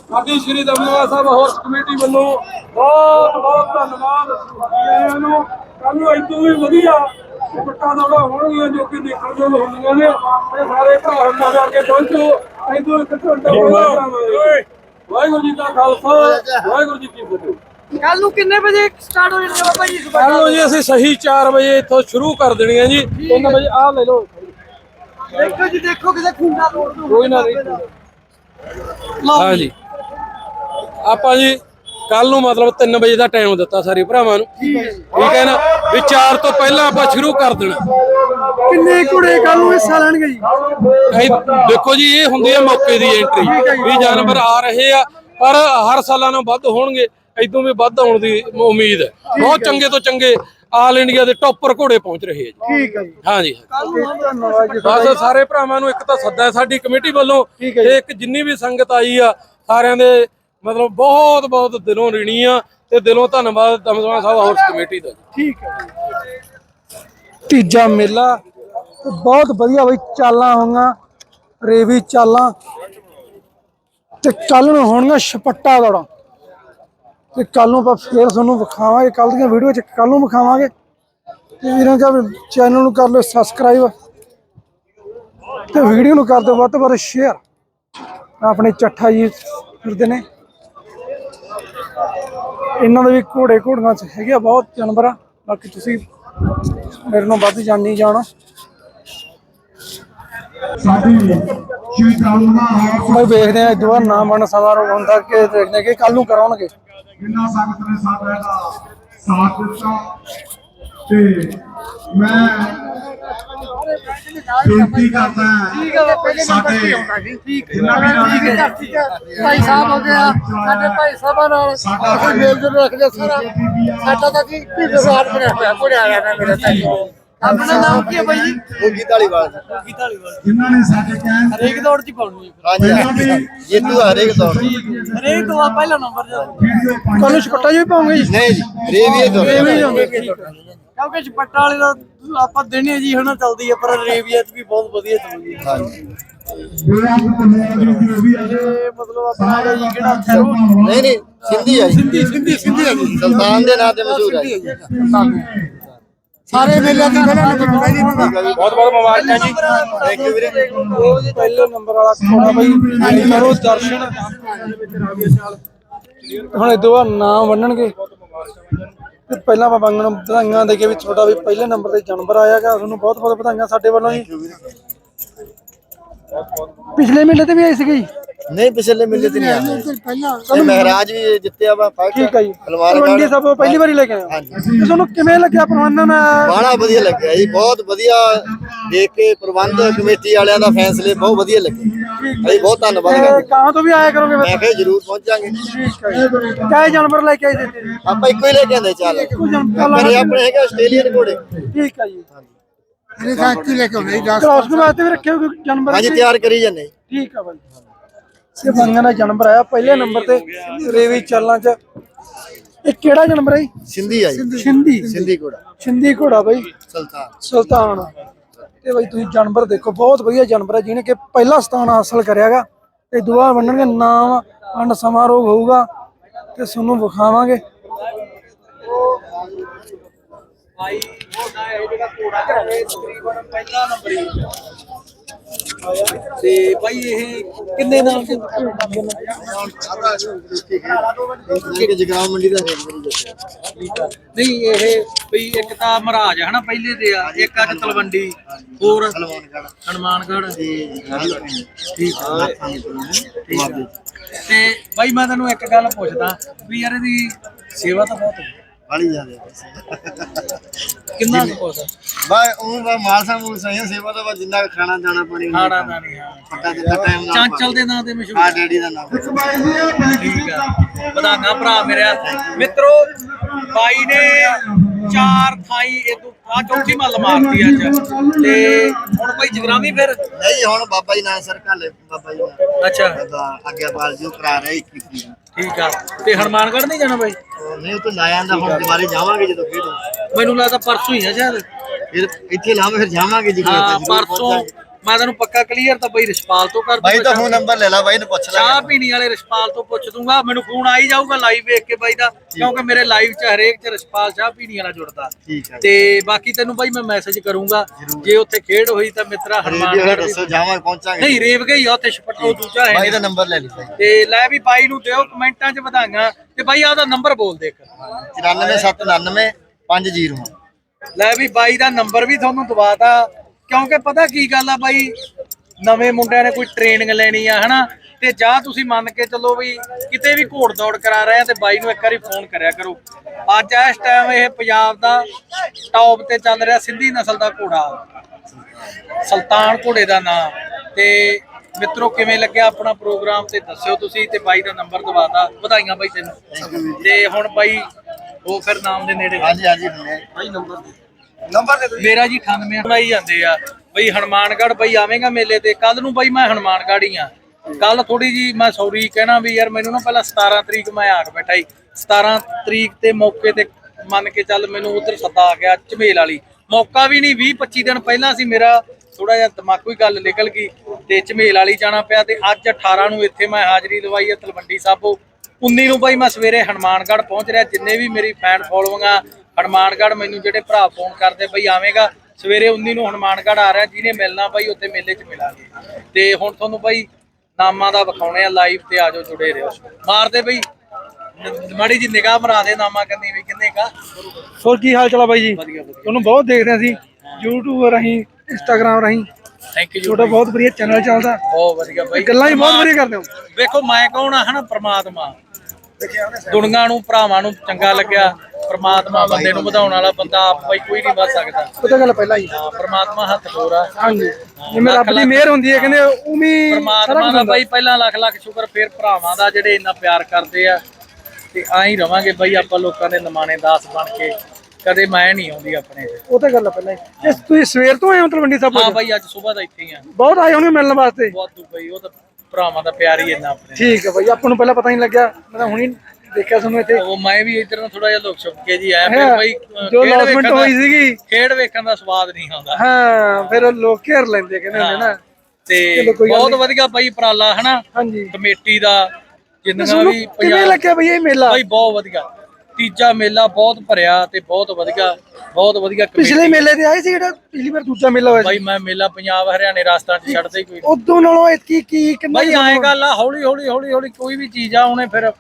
ਸਾਡੀ ਸ਼੍ਰੀ ਦਮਦਮਾ ਸਾਹਿਬ ਹੋਸਟ ਕਮੇਟੀ ਵੱਲੋਂ ਬਹੁਤ ਬਹੁਤ ਧੰਨਵਾਦ। ਜੀਆਂ ਨੂੰ ਕੱਲ ਨੂੰ ਇਦੋਂ ਵੀ ਵਧੀਆ ਪੱਟਾ ਦੌੜਾ ਹੋਣਗੀਆਂ ਜੋ ਕਿ ਦੇਖਣ ਯੋਗ ਹੋਣਗੀਆਂ ਨੇ। ਤੇ ਸਾਰੇ ਭਰਾ ਹਿੰਮਤ ਕਰਕੇ ਪਹੁੰਚੋ। ਇਦੋਂ ਇੱਕ ਘੰਟਾ ਹੋਣਾ ਵਾਹਿਗੁਰੂ ਜੀ ਕਾ ਖਾਲਸਾ ਵਾਹਿਗੁਰੂ ਜੀ ਕੀ ਫਤਿਹ। ਕੱਲ ਨੂੰ ਕਿੰਨੇ ਵਜੇ ਸਟਾਰਟ ਹੋ ਜਾਣਾ ਬਾਬਾ ਜੀ ਕੱਲ ਨੂੰ ਜੀ ਅਸੀਂ ਸਹੀ 4 ਵਜੇ ਇੱਥੋਂ ਸ਼ੁਰੂ ਕਰ ਦੇਣੀਆਂ ਜੀ। 3 ਵਜੇ ਆਹ ਲੈ ਲਓ। ਦੇਖੋ ਜੀ ਦੇਖੋ ਕਿਤੇ ਖੁੰਡਾ ਤੋੜ ਦੂ ਕੋਈ ਨਾ ਦੇਖੋ। ਹਾਂ ਜੀ। ਆਪਾਂ ਜੀ ਕੱਲ ਨੂੰ ਮਤਲਬ 3 ਵਜੇ ਦਾ ਟਾਈਮ ਦਿੱਤਾ ਸਾਰੇ ਭਰਾਵਾਂ ਨੂੰ। ਠੀਕ ਹੈ ਨਾ? ਵੀ 4 ਤੋਂ ਪਹਿਲਾਂ ਆਪਾਂ ਸ਼ੁਰੂ ਕਰ ਦੇਣਾ। ਕਿੰਨੇ ਕੁੜੇ ਕੱਲ ਨੂੰ ਹਿੱਸਾ ਲੈਣਗੇ ਜੀ? ਇਹ ਦੇਖੋ ਜੀ ਇਹ ਹੁੰਦੀ ਹੈ ਮੌਕੇ ਦੀ ਐਂਟਰੀ ਵੀ ਜਾਨਵਰ ਆ ਰਹੇ ਆ ਪਰ ਹਰ ਸਾਲਾਂ ਨਾਲੋਂ ਵੱਧ ਹੋਣਗੇ। ਇਦੋਂ ਵੀ ਵੱਧ ਆਉਣ ਦੀ ਉਮੀਦ ਹੈ। ਬਹੁਤ ਚੰਗੇ ਤੋਂ ਚੰਗੇ ਆਲ ਇੰਡੀਆ ਦੇ ਟੌਪਰ ਘੋੜੇ ਪਹੁੰਚ ਰਹੇ ਆ ਜੀ। ਠੀਕ ਹੈ ਜੀ। ਹਾਂ ਜੀ ਬਸ ਸਾਰੇ ਭਰਾਵਾਂ ਨੂੰ ਇੱਕ ਤਾਂ ਸੱਦਾ ਹੈ ਸਾਡੀ ਕਮੇਟੀ ਵੱਲੋਂ ਤੇ ਇੱਕ ਜਿੰਨੀ ਵੀ ਸੰਗਤ ਆਈ ਆ ਸਾਰਿਆਂ ਦੇ ਮਤਲਬ ਬਹੁਤ ਬਹੁਤ ਦਿਲੋਂ ঋਣੀ ਆ ਤੇ ਦਿਲੋਂ ਧੰਨਵਾਦ ਦਮਦਮਾ ਸਾਹਿਬ ਹਾਊਸ ਕਮੇਟੀ ਦਾ ਠੀਕ ਹੈ ਤੀਜਾ ਮੇਲਾ, ਤੇ ਬਹੁਤ ਵਧੀਆ ਬਈ ਚਾਲਾਂ ਹੋਈਆਂ, ਰੇਵੀ ਚਾਲਾਂ। ਤੇ ਕੱਲ ਨੂੰ ਹੋਣਗੀਆਂ ਛਪੱਟਾ ਦੌੜਾਂ। ਤੇ ਕੱਲ ਨੂੰ ਆਪਾਂ ਫੇਰ ਤੁਹਾਨੂੰ ਵਿਖਾਵਾਂਗੇ ਕੱਲ ਦੀਆਂ ਵੀਡੀਓ ਚ ਕੱਲ ਨੂੰ ਵਿਖਾਵਾਂਗੇ। ਤੇ ਵੀਰਾਂ ਦਾ ਚੈਨਲ ਨੂੰ ਕਰ ਲਓ ਸਬਸਕ੍ਰਾਈਬ ਤੇ ਵੀਡੀਓ ਨੂੰ ਕਰ ਦਿਓ ਵੱਧ ਤੋਂ ਵੱਧ ਸ਼ੇਅਰ ਆਪਣੇ ਚੱਠਾ ਜੀ ਫਿਰਦੇ ਨੇ। ਇਹਨਾਂ ਦੇ ਵੀ ਘੋੜੇ ਘੋੜੀਆਂ ਚ ਹੈਗੇ ਆ ਬਹੁਤ ਜਾਨਵਰ ਆ। ਬਾਕੀ ਤੁਸੀਂ ਮੇਰੇ ਨਾਲ ਵੱਧ ਜਾਣੀ ਜਾਣਾ। ਸਾਡੀ ਸ਼੍ਰੀ ਦੰਗਮਾ ਹਾਊਸ ਬਈ ਵੇਖਦੇ ਆ ਦੁਆ ਨਾਮ ਬਣ ਸਮਾਰੋਹ ਹੁੰਦਾ ਕਿ ਦੇਖਦੇ ਕਿ ਕੱਲ ਨੂੰ ਕਰਾਉਣਗੇ। ਜਿੰਨਾ ਸੰਗਤ ਨੇ ਸਾਡਾ ਸਾਥ ਦਿੱਤਾ। ਤੇ ਮੈਂ ਬੇਨਤੀ ਕਰਦਾ ਸਾਡੇ ਜਿੰਨਾ ਵੀ ਨਾਲ ਭਾਈ ਸਾਹਿਬ ਹੋ ਗਿਆ ਸਾਡੇ ਭਾਈ ਸਾਹਿਬਾਂ ਨਾਲ ਸਾਡਾ ਮੇਲ ਜੋਲ ਰੱਖਦੇ ਸਾਰਾ। ਸਾਡਾ ਤਾਂ ਕੀ ਵੀ ਵਿਵਹਾਰ ਬਣਿਆ ਹੋਇਆ ਕੋਈ ਆਇਆ ਨਾ ਮੇਰੇ ਤੱਕ ਆਪਣਾ ਨਾਮ ਕੀ ਹੈ ਬਾਈ ਜੀ? ਮੁੱਗੀ ਢਾਲੀਵਾਲ ਜਿਨ੍ਹਾਂ ਨੇ ਸਾਡੇ ਕਹਿਣ ਤੇ ਹਰੇਕ ਦੌੜ ਚ ਪਾਉਣੀ ਹਾਂਜੀ ਜੇਤੂ ਹਰੇਕ ਦੌੜ। ਹਰੇਕ ਤੋਂ ਆ ਪਹਿਲਾ ਨੰਬਰ ਜਾ ਵੀਡੀਓ ਪਾਈ ਕੱਲ ਨੂੰ ਛਪੱਟਾ ਜੀ ਵੀ ਪਾਉਂਗੇ ਜੀ? ਨਹੀਂ ਜੀ ਰੇਵੀਏ ਦੌੜ ਕਿਉਂਕਿ ਛਪੱਟਾ ਵਾਲੇ ਦਾ ਆਪਾਂ ਦਿਨੇ ਜੀ ਹੁਣ ਚੱਲਦੀ ਹੈ ਪਰ ਰੇਵੀਅਤ ਵੀ ਬਹੁਤ ਵਧੀਆ ਚੱਲਦੀ ਹੈ ਹਾਂਜੀ ਮੇਰਾ ਵੀ ਪੁੰਨਿਆ ਜੀ ਜੋ ਵੀ ਅਜੇ ਮਤਲਬ ਆਪਣਾ ਹੈਗਾ ਜੀ ਕਿਹੜਾ ਉੱਥੇ ਉਹ ਨਹੀਂ ਨਹੀਂ ਸਿੰਧੀ ਆ ਜੀ। ਸਿੰਧੀ ਸਿੰਧੀ ਸਿੰਧੀ ਆ ਜੀ। ਸੁਲਤਾਨ ਦੇ ਨਾਂ ਤੇ ਮਸ਼ਹੂਰ ਹੈ ਜੀ। ਸਾਰੇ ਮੇਲਿਆਂ ਦੀ ਪਹਿਲਾ ਨੰਬਰ ਪਹਿਲੀ ਬੰਦਾ ਬਹੁਤ ਬਹੁਤ ਮੁਬਾਰਕਾਂ ਜੀ। ਥੈਂਕ ਯੂ ਵੀਰੇ ਪਹਿਲੇ ਨੰਬਰ ਵਾਲਾ ਘੋੜਾ ਬਈ। ਕਰੋ ਦਰਸ਼ਨ। ਹੁਣ ਇਹ ਦੋ ਨਾਮ ਵੰਡਣਗੇ। ਤੇ ਪਹਿਲਾਂ ਆਪਾਂ ਬੰਗਣ ਨੂੰ ਵਧਾਈਆਂ ਦੇ ਕੇ ਵੀ ਤੁਹਾਡਾ ਵੀ ਪਹਿਲੇ ਨੰਬਰ ਤੇ ਜਾਨਵਰ ਆਇਆਗਾ ਤੁਹਾਨੂੰ ਬਹੁਤ ਬਹੁਤ ਵਧਾਈਆਂ ਸਾਡੇ ਵੱਲੋਂ ਜੀ। ਪਿਛਲੇ ਮੇਲੇ ਤੇ ਵੀ ਆਏ ਸੀਗੇ ਨਹੀਂ ਪਿਛਲੇ ਮੇਲੇ ਤੇ ਨਹੀਂ ਆਇਆ ਪਹਿਲਾਂ ਮਹਾਰਾਜ ਵੀ ਜਿੱਤਿਆ ਵਾ ਫਾਈਟ ਠੀਕ ਹੈ ਜੀ। ਤਲਵੰਡੀ ਸਾਹਿਬ ਪਹਿਲੀ ਵਾਰੀ ਲੈ ਕੇ ਆਏ ਹੋ। ਹਾਂਜੀ। ਤੁਹਾਨੂੰ ਕਿਵੇਂ ਲੱਗਿਆ ਪ੍ਰਬੰਧਨ? ਬਾਣਾ ਵਧੀਆ ਲੱਗਿਆ ਜੀ ਬਹੁਤ ਵਧੀਆ ਦੇਖ ਕੇ ਪ੍ਰਬੰਧ ਕਮੇਟੀ ਵਾਲਿਆਂ ਦਾ ਫੈਸਲੇ ਬਹੁਤ ਵਧੀਆ ਲੱਗੇ। ਅਸੀਂ ਬਹੁਤ ਧੰਨਵਾਦ ਕਰਦੇ ਕਹਾਂ ਤੋਂ ਵੀ ਆਇਆ ਕਰੋਗੇ ਮੈਂ ਕਿਹਾ ਜ਼ਰੂਰ ਪਹੁੰਚਾਂਗੇ ਠੀਕ ਹੈ ਜੀ। ਕਿਹੜੇ ਜਾਨਵਰ ਲੈ ਕੇ ਆਏ ਸੀ ਆਪਾਂ ਇੱਕੋ ਹੀ ਲੈ ਕੇ ਆਂਦੇ ਚੱਲ। ਮੇਰੇ ਆਪਣੇ ਹੈਗੇ ਆਸਟ੍ਰੇਲੀਅਨ ਘੋੜੇ। ਠੀਕ ਹੈ ਜੀ। ਤਾਂ ਕੀ ਲੈ ਕੇ ਆਉਣਾ ਜੀ? ਦਸ ਕ੍ਰਾਸ ਨੂੰ ਵਾਸਤੇ ਵੀ ਰੱਖਿਓ ਕੋਈ ਜਾਨਵਰ ਹਾਂਜੀ? ਤਿਆਰ ਕਰੀ ਜਾਂਦੇ ਜੀ। ਠੀਕ ਆ ਬਾਈ। ਇਹ ਬੰਗਾਂ ਦਾ ਜਾਨਵਰ ਆਇਆ ਪਹਿਲੇ ਨੰਬਰ ਤੇ ਰੇਵੀ ਚਾਲਾਂ ਚ। ਇਹ ਕਿਹੜਾ ਜਾਨਵਰ ਹੈ ਜੀ? ਸਿੰਧੀ ਆ ਜੀ। ਸਿੰਧੀ। ਸਿੰਧੀ। ਘੋੜਾ। ਸਿੰਧੀ ਘੋੜਾ ਬਾਈ। ਸੁਲਤਾਨ। ਸੁਲਤਾਨ। ਤੇ ਬਾਈ ਤੁਸੀਂ ਜਾਨਵਰ ਦੇਖੋ ਬਹੁਤ ਵਧੀਆ ਜਾਨਵਰ ਹੈ ਜਿਹਨੇ ਕਿ ਪਹਿਲਾ ਸਥਾਨ ਹਾਸਲ ਕਰਿਆਗਾ ਤੇ ਦੁਆ ਵੰਡਣਗੇ ਨਾਮ ਅੰਡ ਸਮਾਰੋਹ ਹੋਊਗਾ ਤੇ ਤੁਹਾਨੂੰ ਵਿਖਾਵਾਂਗੇ। ਤੇ ਇਹ ਕਿੰਨੇ ਨਾਮ ਜਗਰਾਮ ਮੰਡੀ ਦਾ ਨਹੀਂ ਇਹ ਇੱਕ ਤਾਂ ਮਹਾਰਾਜ ਹੈ ਨਾ ਪਹਿਲੇ ਦੇ ਆ ਇੱਕ ਅੱਜ ਤਲਵੰਡੀ ਹੋਰ ਹਨੂਮਾਨਗੜ੍ਹ। ਠੀਕ ਤੇ ਬਾਈ ਮੈਂ ਤੈਨੂੰ ਇੱਕ ਗੱਲ ਪੁੱਛਦਾ ਵੀ ਯਾਰ ਇਹਦੀ ਸੇਵਾ ਤਾਂ ਬਹੁਤ ਹੈ ਬੜੀ ਜ਼ਿਆਦਾ ਕਿੰਨਾ ਕੁ ਕੁਛ ਆ? ਬਾ ਉਹ ਬਾ ਮਾਲਸਾ ਮੂਲ ਸਹੀ ਸੇਵਾ ਦਾ ਬਾ ਜਿੰਨਾ ਕੁ ਖਾਣਾ ਜਾਣਾ ਪਾਣੀ ਉਹਨਾਂ ਖਾਣਾ ਦਾ। ਨਾ ਨਹੀਂ ਹਾਂ। ਪੱਕਾ ਦਿੱਤਾ ਟਾਈਮ ਨਾਲ ਚਾਂਚਲ ਦੇ ਨਾਂ ਤੇ ਆ ਮਸ਼ਹੂਰ ਡੈਡੀ ਦਾ ਨਾਮ ਠੀਕ ਆ। ਵਧਾਈਆਂ ਭਰਾ ਮੇਰਿਆ ਮਿੱਤਰੋ ਬਾਈ ਨੇ ਚਾਰ ਥਾਈ ਤੋਂ ਆ ਚੌਥੀ ਮੱਲ ਮਾਰਤੀ ਅੱਜ। ਤੇ ਹੁਣ ਬਾਈ ਜਗਰਾਮੀ ਫਿਰ? ਨਹੀਂ ਹੁਣ ਬਾਬਾ ਜੀ ਨਾਲ ਸਰ ਘਾਲੇ ਬਾਬਾ ਜੀ ਨਾਲ। ਅੱਛਾ। ਅੱਗੇ ਬਾਲ ਜੋ ਕਰਾ ਰਹੇ 21 ਤਰੀਕ ਨੂੰ। ਠੀਕ ਆ। ਤੇ ਹਨੂਮਾਨਗੜ੍ਹ ਨਹੀਂ ਜਾਣਾ ਬਾਈ? ਨਹੀਂ ਉਹ ਤਾਂ ਲਾਇਆ ਦਾ ਹੁਣ ਦੁਬਾਰੇ ਜਾਵਾਂਗੇ ਜਦੋਂ ਫਿਰ ਮੈਨੂੰ ਲੱਗਦਾ ਪਰਸੋਂ ਹੀ ਆ ਸ਼ਾਇਦ। ਫਿਰ ਇੱਥੇ ਲਾਵਾਂਗੇ ਫਿਰ ਜਾਵਾਂਗੇ ਜੀ। ਹਾਂ ਪਰਸੋਂ ਮੈਂ ਤੈਨੂੰ ਪੱਕਾ ਕਲੀਅਰ ਤਾਂ ਬਾਈ ਰਿਸ਼ਪਾਲ ਤੋਂ ਕਰ ਬਾਈ ਦਾ ਫੋਨ ਨੰਬਰ ਲੈ ਲਾ ਬਾਈ ਨੂੰ ਪੁੱਛ ਲੈ ਚਾਹ ਪੀਣੀ ਵਾਲੇ ਰਿਸ਼ਪਾਲ ਤੋਂ ਪੁੱਛ ਦੂੰਗਾ। ਮੈਨੂੰ ਫੋਨ ਆਈ ਜਾਊਗਾ ਲਾਈਵ ਵੇਖ ਕੇ ਬਾਈ ਦਾ ਕਿਉਂਕਿ ਮੇਰੇ ਲਾਈਵ 'ਚ ਹਰੇਕ 'ਚ ਰਿਸ਼ਪਾਲ ਚਾਹ ਪੀਣੀ ਵਾਲਾ ਜੁੜਦਾ। ਤੇ ਬਾਕੀ ਤੈਨੂੰ ਬਾਈ ਮੈਂ ਮੈਸੇਜ ਕਰੂੰਗਾ। ਜੇ ਉੱਥੇ ਖੇਡ ਹੋਈ ਤਾਂ ਮਿੱਤਰਾ ਦੱਸੋ ਜਾਵਾਂਗੇ ਪਹੁੰਚਾਂਗੇ। ਨਹੀਂ ਰੇਵ ਗਈ ਆ ਉੱਥੇ ਛਪਟੋ ਦੂਜਾ ਹੈ ਬਾਈ ਦਾ ਨੰਬਰ ਲੈ ਲਈ ਤੇ ਲੈ ਵੀ ਬਾਈ ਨੂੰ ਦਿਓ ਕਮੈਂਟਾਂ 'ਚ ਵਧਾਈਆਂ। ਤੇ ਬਾਈ ਆ ਉਹਦਾ ਨੰਬਰ ਬੋਲ ਦੇ ਇੱਕ। 94799 50 ਲੈ ਵੀ ਬਾਈ ਦਾ ਨੰਬਰ ਵੀ ਤੁਹਾਨੂੰ ਦਵਾਤਾ ਕਿਉਂਕਿ ਪਤਾ ਕੀ ਗੱਲ ਆ ਬਾਈ ਨਵੇਂ ਮੁੰਡਿਆਂ ਨੇ ਕੋਈ ਟ੍ਰੇਨਿੰਗ ਲੈਣੀ ਆ ਹਨਾ? ਤੇ ਜਾਂ ਤੁਸੀਂ ਮੰਨ ਕੇ ਚੱਲੋ ਵੀ ਕਿਤੇ ਵੀ ਘੋੜ ਦੌੜ ਕਰਾ ਰਹੇ ਆ ਤੇ ਬਾਈ ਨੂੰ ਇੱਕ ਵਾਰੀ ਫੋਨ ਕਰਿਆ ਕਰੋ। ਅੱਜ ਇਸ ਟਾਈਮ ਇਹ ਪੰਜਾਬ ਦਾ ਟੌਪ ਤੇ ਚੱਲ ਰਿਹਾ ਸਿੰਧੀ ਨਸਲ ਦਾ ਘੋੜਾ। ਸੁਲਤਾਨ ਘੋੜੇ ਦਾ ਨਾਮ ਤੇ ਮਿੱਤਰੋ ਕਿਵੇਂ ਲੱਗਿਆ ਆਪਣਾ ਪ੍ਰੋਗਰਾਮ ਤੇ ਦੱਸਿਓ ਤੁਸੀਂ ਤੇ ਬਾਈ ਦਾ ਨੰਬਰ ਦਵਾਤਾ ਵਧਾਈਆਂ ਬਾਈ ਤੈਨੂੰ। ਤੇ ਹੁਣ ਬਾਈ ਉਹ ਫਿਰ ਨਾਮ ਦੇ ਨੇੜੇ ਹਾਂਜੀ ਹਾਂਜੀ ਬਾਈ ਨੰਬਰ ਨੰਬਰ ਦੇ ਦਿਓ। ਮੇਰਾ ਜੀ 98 ਬਣਾਈ ਜਾਂਦੇ ਆ। ਬਈ ਹਨੂਮਾਨਗੜ੍ਹ ਬਈ ਆਵੇਂਗਾ ਮੇਲੇ ਤੇ। ਕੱਲ ਨੂੰ ਬਈ ਮੈਂ ਹਨੂਮਾਨਗੜ੍ਹ ਹੀ ਆ। ਕੱਲ ਥੋੜੀ ਜੀ ਮੈਂ ਸੌਰੀ ਕਹਿਣਾ ਵੀ ਯਾਰ ਮੈਨੂੰ ਨਾ ਪਹਿਲਾਂ 17 ਤਰੀਕ ਮੈਂ ਆ ਕੇ ਬੈਠਾ ਸੀ 17 ਤਰੀਕ ਤੇ ਮੌਕੇ ਤੇ ਮੰਨ ਕੇ ਚੱਲ ਮੈਨੂੰ ਉਧਰ ਸੱਦਾ ਆ ਗਿਆ ਝਮੇਲ ਵਾਲੀ। ਮੌਕਾ ਵੀ ਨਹੀਂ 20 25 ਦਿਨ ਪਹਿਲਾਂ ਸੀ ਮੇਰਾ ਥੋੜਾ ਜਿਹਾ ਦਿਮਾਗੋਂ ਹੀ ਗੱਲ ਨਿਕਲ ਗਈ ਤੇ ਝਮੇਲ ਵਾਲੀ ਜਾਣਾ ਪਿਆ ਤੇ ਅੱਜ 18 ਨੂੰ ਇੱਥੇ ਮੈਂ ਹਾਜ਼ਰੀ ਲਵਾਈ ਹੈ ਤਲਵੰਡੀ ਸਾਬੋ। 19 ਨੂੰ ਬਾਈ ਮੈਂ ਸਵੇਰੇ ਹਨੂਮਾਨਗੜ੍ਹ ਪਹੁੰਚ ਰਿਹਾ। ਜਿੰਨੇ ਵੀ ਮੇਰੀ ਫੈਨ ਫੋਲੋਇੰਗਾਂ ਹਨੂਮਾਨਗੜ੍ਹ ਮੈਨੂੰ ਜਿਹੜੇ ਭਰਾ ਫੋਨ ਕਰਦੇ ਬਈ ਆਵੇਂਗਾ ਸਵੇਰੇ 19 ਨੂੰ ਹਨੂਮਾਨਗੜ੍ਹ ਆ ਰਿਹਾ ਜਿਹਨੇ ਮਿਲਣਾ ਬਾਈ ਉੱਥੇ ਮੇਲੇ 'ਚ ਮਿਲਾਂਗੇ। ਤੇ ਹੁਣ ਤੁਹਾਨੂੰ ਬਾਈ ਨਾਮਾਂ ਦਾ ਵਿਖਾਉਣੇ ਆ ਲਾਈਵ ਤੇ ਆਜੋ ਜੁੜੇ ਰਹੋ। ਮਾਰਦੇ ਬਈ ਮਾੜੀ ਜੀ ਨਿਗਾਹ ਮਰਾ ਦੇ ਨਾਮਾਂ ਕੰਨੀ ਵੀ ਕਿੰਨੇ ਕਾ। ਹੋਰ ਕੀ ਹਾਲ ਚਾਲ ਬਾਈ ਜੀ? ਤੁਹਾਨੂੰ ਬਹੁਤ ਦੇਖਦੇ ਸੀ YouTube ਰਾਹੀਂ Instagram ਰਾਹੀਂ। ਥੈਂਕ ਯੂ ਤੁਹਾਡਾ ਬਹੁਤ ਵਧੀਆ ਚੈਨਲ ਚੱਲਦਾ। ਬਹੁਤ ਵਧੀਆ ਬਾਈ। ਗੱਲਾਂ ਹੀ ਬਹੁਤ ਵਧੀਆ ਕਰਦੇ ਹੋ। ਵੇਖੋ ਮੈਂ ਕੌਣ ਆ ਹਨਾ? ਪ੍ਰਮਾਤਮਾ। ਦੁਨੀਆਂ ਨੂੰ ਭਰਾਵਾਂ ਨੂੰ ਚੰਗਾ ਲੱਗਿਆ। ਪ੍ਰਮਾਤਮਾ ਬੰਦੇ ਨੂੰ ਵਧਾਉਣ ਵਾਲਾ ਬੰਦਾ ਆਪ ਬਾਈ ਕੋਈ ਨਹੀਂ ਵੱਧ ਸਕਦਾ। ਉਹ ਤਾਂ ਗੱਲ ਪਹਿਲਾਂ ਹੀ। ਹਾਂ ਪ੍ਰਮਾਤਮਾ ਹੱਥ ਆ। ਹਾਂਜੀ। ਜਿਵੇਂ ਰੱਬ ਦੀ ਮਿਹਰ ਹੁੰਦੀ ਹੈ ਕਹਿੰਦੇ ਉਮੀ ਪਰਮਾਤਮਾ ਦਾ ਬਾਈ ਪਹਿਲਾਂ ਲੱਖ ਲੱਖ ਸ਼ੁਕਰ ਫਿਰ ਭਰਾਵਾਂ ਦਾ ਜਿਹੜੇ ਇੰਨਾ ਪਿਆਰ ਕਰਦੇ ਆ। ਤੇ ਆਂ ਹੀ ਰਵਾਂਗੇ ਬਾਈ ਆਪਾਂ ਲੋਕਾਂ ਦੇ ਨਮਾਣੇ ਦਾਸ ਬਣ ਕੇ। ਕਦੇ ਮੈਂ ਨਹੀਂ ਆਉਂਦੀ ਆਪਣੇ। ਉਹ ਤਾਂ ਗੱਲ ਪਹਿਲਾਂ ਹੀ। ਤੁਸੀਂ ਸਵੇਰ ਤੋਂ ਆਏ ਹੋ ਤਲਵੰਡੀ ਸਾਹਿਬ ਹਾਂ ਬਾਈ ਅੱਜ ਸਵੇਰ ਦਾ ਇੱਥੇ ਹੀ ਆ। ਬਹੁਤ ਆਏ ਹੋਣਗੇ ਮਿਲਣ ਵਾਸਤੇ? ਬਹੁਤ ਬਾਈ ਉਹ ਤਾਂ ਭਰਾਵਾਂ ਦਾ ਪਿਆਰ ਹੀ ਇੰਨਾ ਆਪਣੇ ਠੀਕ ਹੈ ਬਾਈ ਆਪਾਂ ਨੂੰ ਪਹਿਲਾਂ ਪਤਾ ਨਹੀਂ ਲੱਗਿਆ ਮੈਂ ਤਾਂ ਹੁਣੀ ਦੇਖਿਆ ਤੁਹਾਨੂੰ ਇੱਥੇ। ਉਹ ਮੈਂ ਵੀ ਇੱਧਰ ਨੂੰ ਥੋੜਾ ਜਿਹਾ ਲੁਕ ਛੁਪ ਕੇ ਜੀ ਆਇਆ ਫਿਰ ਹੈ, ਬਾਈ ਜੋ ਲੌਸਮੈਂਟ ਹੋਈ ਸੀਗੀ। ਖੇਡ ਵੇਖਣ ਦਾ ਸਵਾਦ ਨਹੀਂ ਆਉਂਦਾ। ਹਾਂ ਫਿਰ ਲੋਕ ਘੇਰ ਲੈਂਦੇ ਕਹਿੰਦੇ ਹੁੰਦੇ ਨਾ। ਤੇ ਬਹੁਤ। ਵਧੀਆ ਬਾਈ ਉਪਰਾਲਾ ਹਨਾ? ਕਮੇਟੀ ਦਾ ਜਿੰਨਾ ਵੀ ਕਿਵੇਂ ਲੱਗਿਆ ਬਈ ਇਹ ਮੇਲਾ? ਬਾਈ ਬਹੁਤ ਵਧੀਆ। ਤੀਜਾ ਮੇਲਾ ਬਹੁਤ ਭਰਿਆ ਤੇ ਬਹੁਤ ਵਧੀਆ ਬਹੁਤ ਵਧੀਆ ਪਿਛਲੇ ਮੇਲੇ ਤੇ ਆਏ ਸੀ ਜਿਹੜਾ ਪਿਛਲੀ ਵਾਰ ਦੂਜਾ ਮੇਲਾ ਹੋਇਆ ਸੀ? ਬਾਈ ਮੈਂ ਮੇਲਾ ਪੰਜਾਬ ਹਰਿਆਣੇ ਰਾਜਸਥਾਨ ਚ ਛੱਡਦੇ ਹੀ ਕੋਈ ਨਹੀਂ। ਉਦੋਂ ਨਾਲੋਂ ਇਤਕੀ ਕੀ ਕਿੰਨਾ ਬਾਈ ਐਂ ਗੱਲ ਆ ਹੌਲੀ ਹੌਲੀ ਹੌਲੀ ਹੌਲੀ ਕੋਈ ਵੀ ਚੀਜ਼ ਆ ਉਹਨੇ ਫਿਰ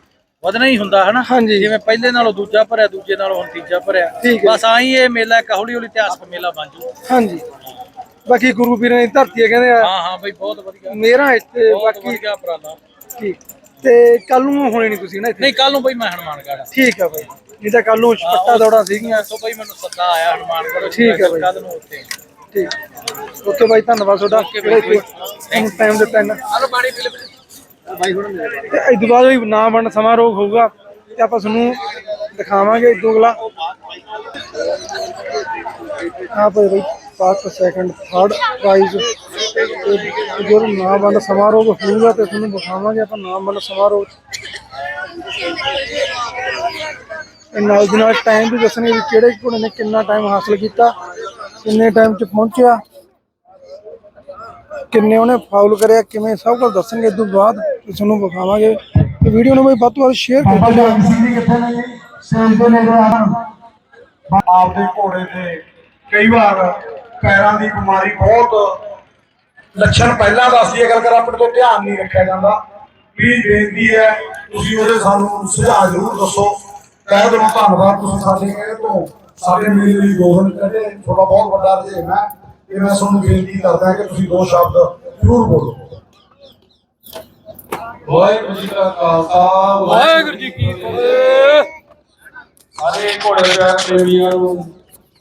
ਵਧਣਾ ਹੀ ਹੁੰਦਾ ਹਨਾ? ਹਾਂਜੀ। ਜਿਵੇਂ ਪਹਿਲੇ ਨਾਲੋਂ ਦੂਜਾ ਭਰਿਆ ਦੂਜੇ ਨਾਲੋਂ ਹੁਣ ਤੀਜਾ ਭਰਿਆ। ਠੀਕ ਹੈ। ਬਸ ਆਈ ਇਹ ਮੇਲਾ ਇੱਕ ਹੌਲੀ ਹੌਲੀ ਇਤਿਹਾਸਕ ਮੇਲਾ ਬਣ ਜੂ। ਹਾਂਜੀ। ਬਾਕੀ ਗੁਰੂ ਪੀਰਾਂ ਦੀ ਧਰਤੀ ਹੈ ਕਹਿੰਦੇ ਆ। ਹਾਂ ਹਾਂ ਬਾਈ ਬਹੁਤ ਵਧੀਆ। ਮੇਰਾ ਇੱਥੇ ਬਹੁਤ ਬਾਕੀ ਵਧੀਆ ਉਪਰਾਲਾ ਠੀਕ। ਤੇ ਕੱਲ ਨੂੰ ਹੋਣੇ ਨਹੀਂ ਤੁਸੀਂ ਨਾ ਇੱਥੇ? ਨਹੀਂ ਕੱਲ ਨੂੰ ਬਾਈ ਮੈਂ ਹਨੂਮਾਨਗੜ੍ਹ ਠੀਕ ਆ ਬਾਈ। ਨਹੀਂ ਤਾਂ ਕੱਲ ਨੂੰ ਛਪੱਟਾ ਦੌੜਾਂ ਸੀਗੀਆਂ। ਸੋ ਬਾਈ ਮੈਨੂੰ ਸੱਦਾ ਆਇਆ ਹਨੂਮਾਨਗੜ੍ਹ ਠੀਕ ਹੈ ਬਾਈ। ਕੱਲ ਨੂੰ ਉੱਥੇ। ਠੀਕ। ਓਕੇ ਬਾਈ ਧੰਨਵਾਦ ਤੁਹਾਡਾ। ਤੁਹਾਨੂੰ ਟਾਈਮ ਦਿੱਤਾ ਇੰਨਾ ਹਲੋ ਪਾਣੀ। ਪੀ ਲੈ ਤੇ ਇਸ ਤੋਂ ਬਾਅਦ ਵੀ ਨਾਮ ਵੰਡ ਸਮਾਰੋਹ ਹੋਊਗਾ ਤੇ ਆਪਾਂ ਤੁਹਾਨੂੰ ਦਿਖਾਵਾਂਗੇ ਇਦੋਂ ਅਗਲਾ। ਆ ਭਾਈ ਬਾਈ ਫਸਟ ਸੈਕੰਡ ਥਰਡ ਪ੍ਰਾਈਜ਼ ਜਦੋਂ ਨਾਮ ਸਮਾਰੋਹ ਹੋਊਗਾ ਤੇ ਤੁਹਾਨੂੰ ਦਿਖਾਵਾਂਗੇ ਆਪਾਂ ਨਾਮ ਸਮਾਰੋਹ ਨਾਲ ਦੀ ਨਾਲ ਟਾਈਮ ਵੀ ਦੱਸਣਗੇ ਵੀ ਕਿਹੜੇ ਘੋੜੇ ਨੇ ਕਿੰਨਾ ਟਾਈਮ ਹਾਸਲ ਕੀਤਾ, ਕਿੰਨੇ ਟਾਈਮ 'ਚ ਪਹੁੰਚਿਆ, ਕਿੰਨੇ ਉਹਨੇ ਫਾਉਲ ਕਰਿਆ, ਕਿਵੇਂ ਸਭ ਕੁਝ ਦੱਸਣਗੇ ਇਸ ਤੋਂ ਬਾਅਦ ਤੁਹਾਨੂੰ ਵਿਖਾਵਾਂਗੇ। ਤੇ ਵੀਡੀਓ ਨੂੰ ਵੀ ਵੱਧ ਤੋਂ ਵੱਧ ਸ਼ੇਅਰ ਕਰ ਦਿਓ। ਆਪਦੇ ਘੋੜੇ ਤੇ ਕਈ ਵਾਰ ਪੈਰਾਂ ਦੀ ਬਿਮਾਰੀ ਬਹੁਤ ਲੱਛਣ ਪਹਿਲਾਂ ਦੱਸਦੀ ਹੈ ਕਰ ਆਪਣੇ ਤੋਂ ਧਿਆਨ ਨਹੀਂ ਰੱਖਿਆ ਜਾਂਦਾ। ਪਲੀਜ਼ ਬੇਨਤੀ ਹੈ, ਤੁਸੀਂ ਉਹਦੇ ਸਾਨੂੰ ਸੁਝਾਅ ਜ਼ਰੂਰ ਦੱਸੋ। ਕਹਿ ਦਿਓ ਧੰਨਵਾਦ ਤੁਸੀਂ ਸਾਡੇ ਕਹੇ ਤੋਂ, ਸਾਡੇ ਮੇਲੇ ਲਈ ਦੋਹਨ ਕਹਿੰਦੇ ਤੁਹਾਡਾ ਬਹੁਤ ਵੱਡਾ ਰਜੇਮ ਹੈ। ਤੇ ਮੈਂ ਤੁਹਾਨੂੰ ਬੇਨਤੀ ਕਰਦਾ ਕਿ ਤੁਸੀਂ ਦੋ ਸ਼ਬਦ ਜ਼ਰੂਰ ਬੋਲੋ। ਵਾਹਿਗੁਰੂ ਜੀ ਕਾ ਖਾਲਸਾ, ਵਾਹਿਗੁਰੂ ਜੀ ਕੀ ਫਤਿਹ। ਸਾਰੇ ਘੋੜੇ ਦੇ ਪ੍ਰੇਮੀਆਂ ਨੂੰ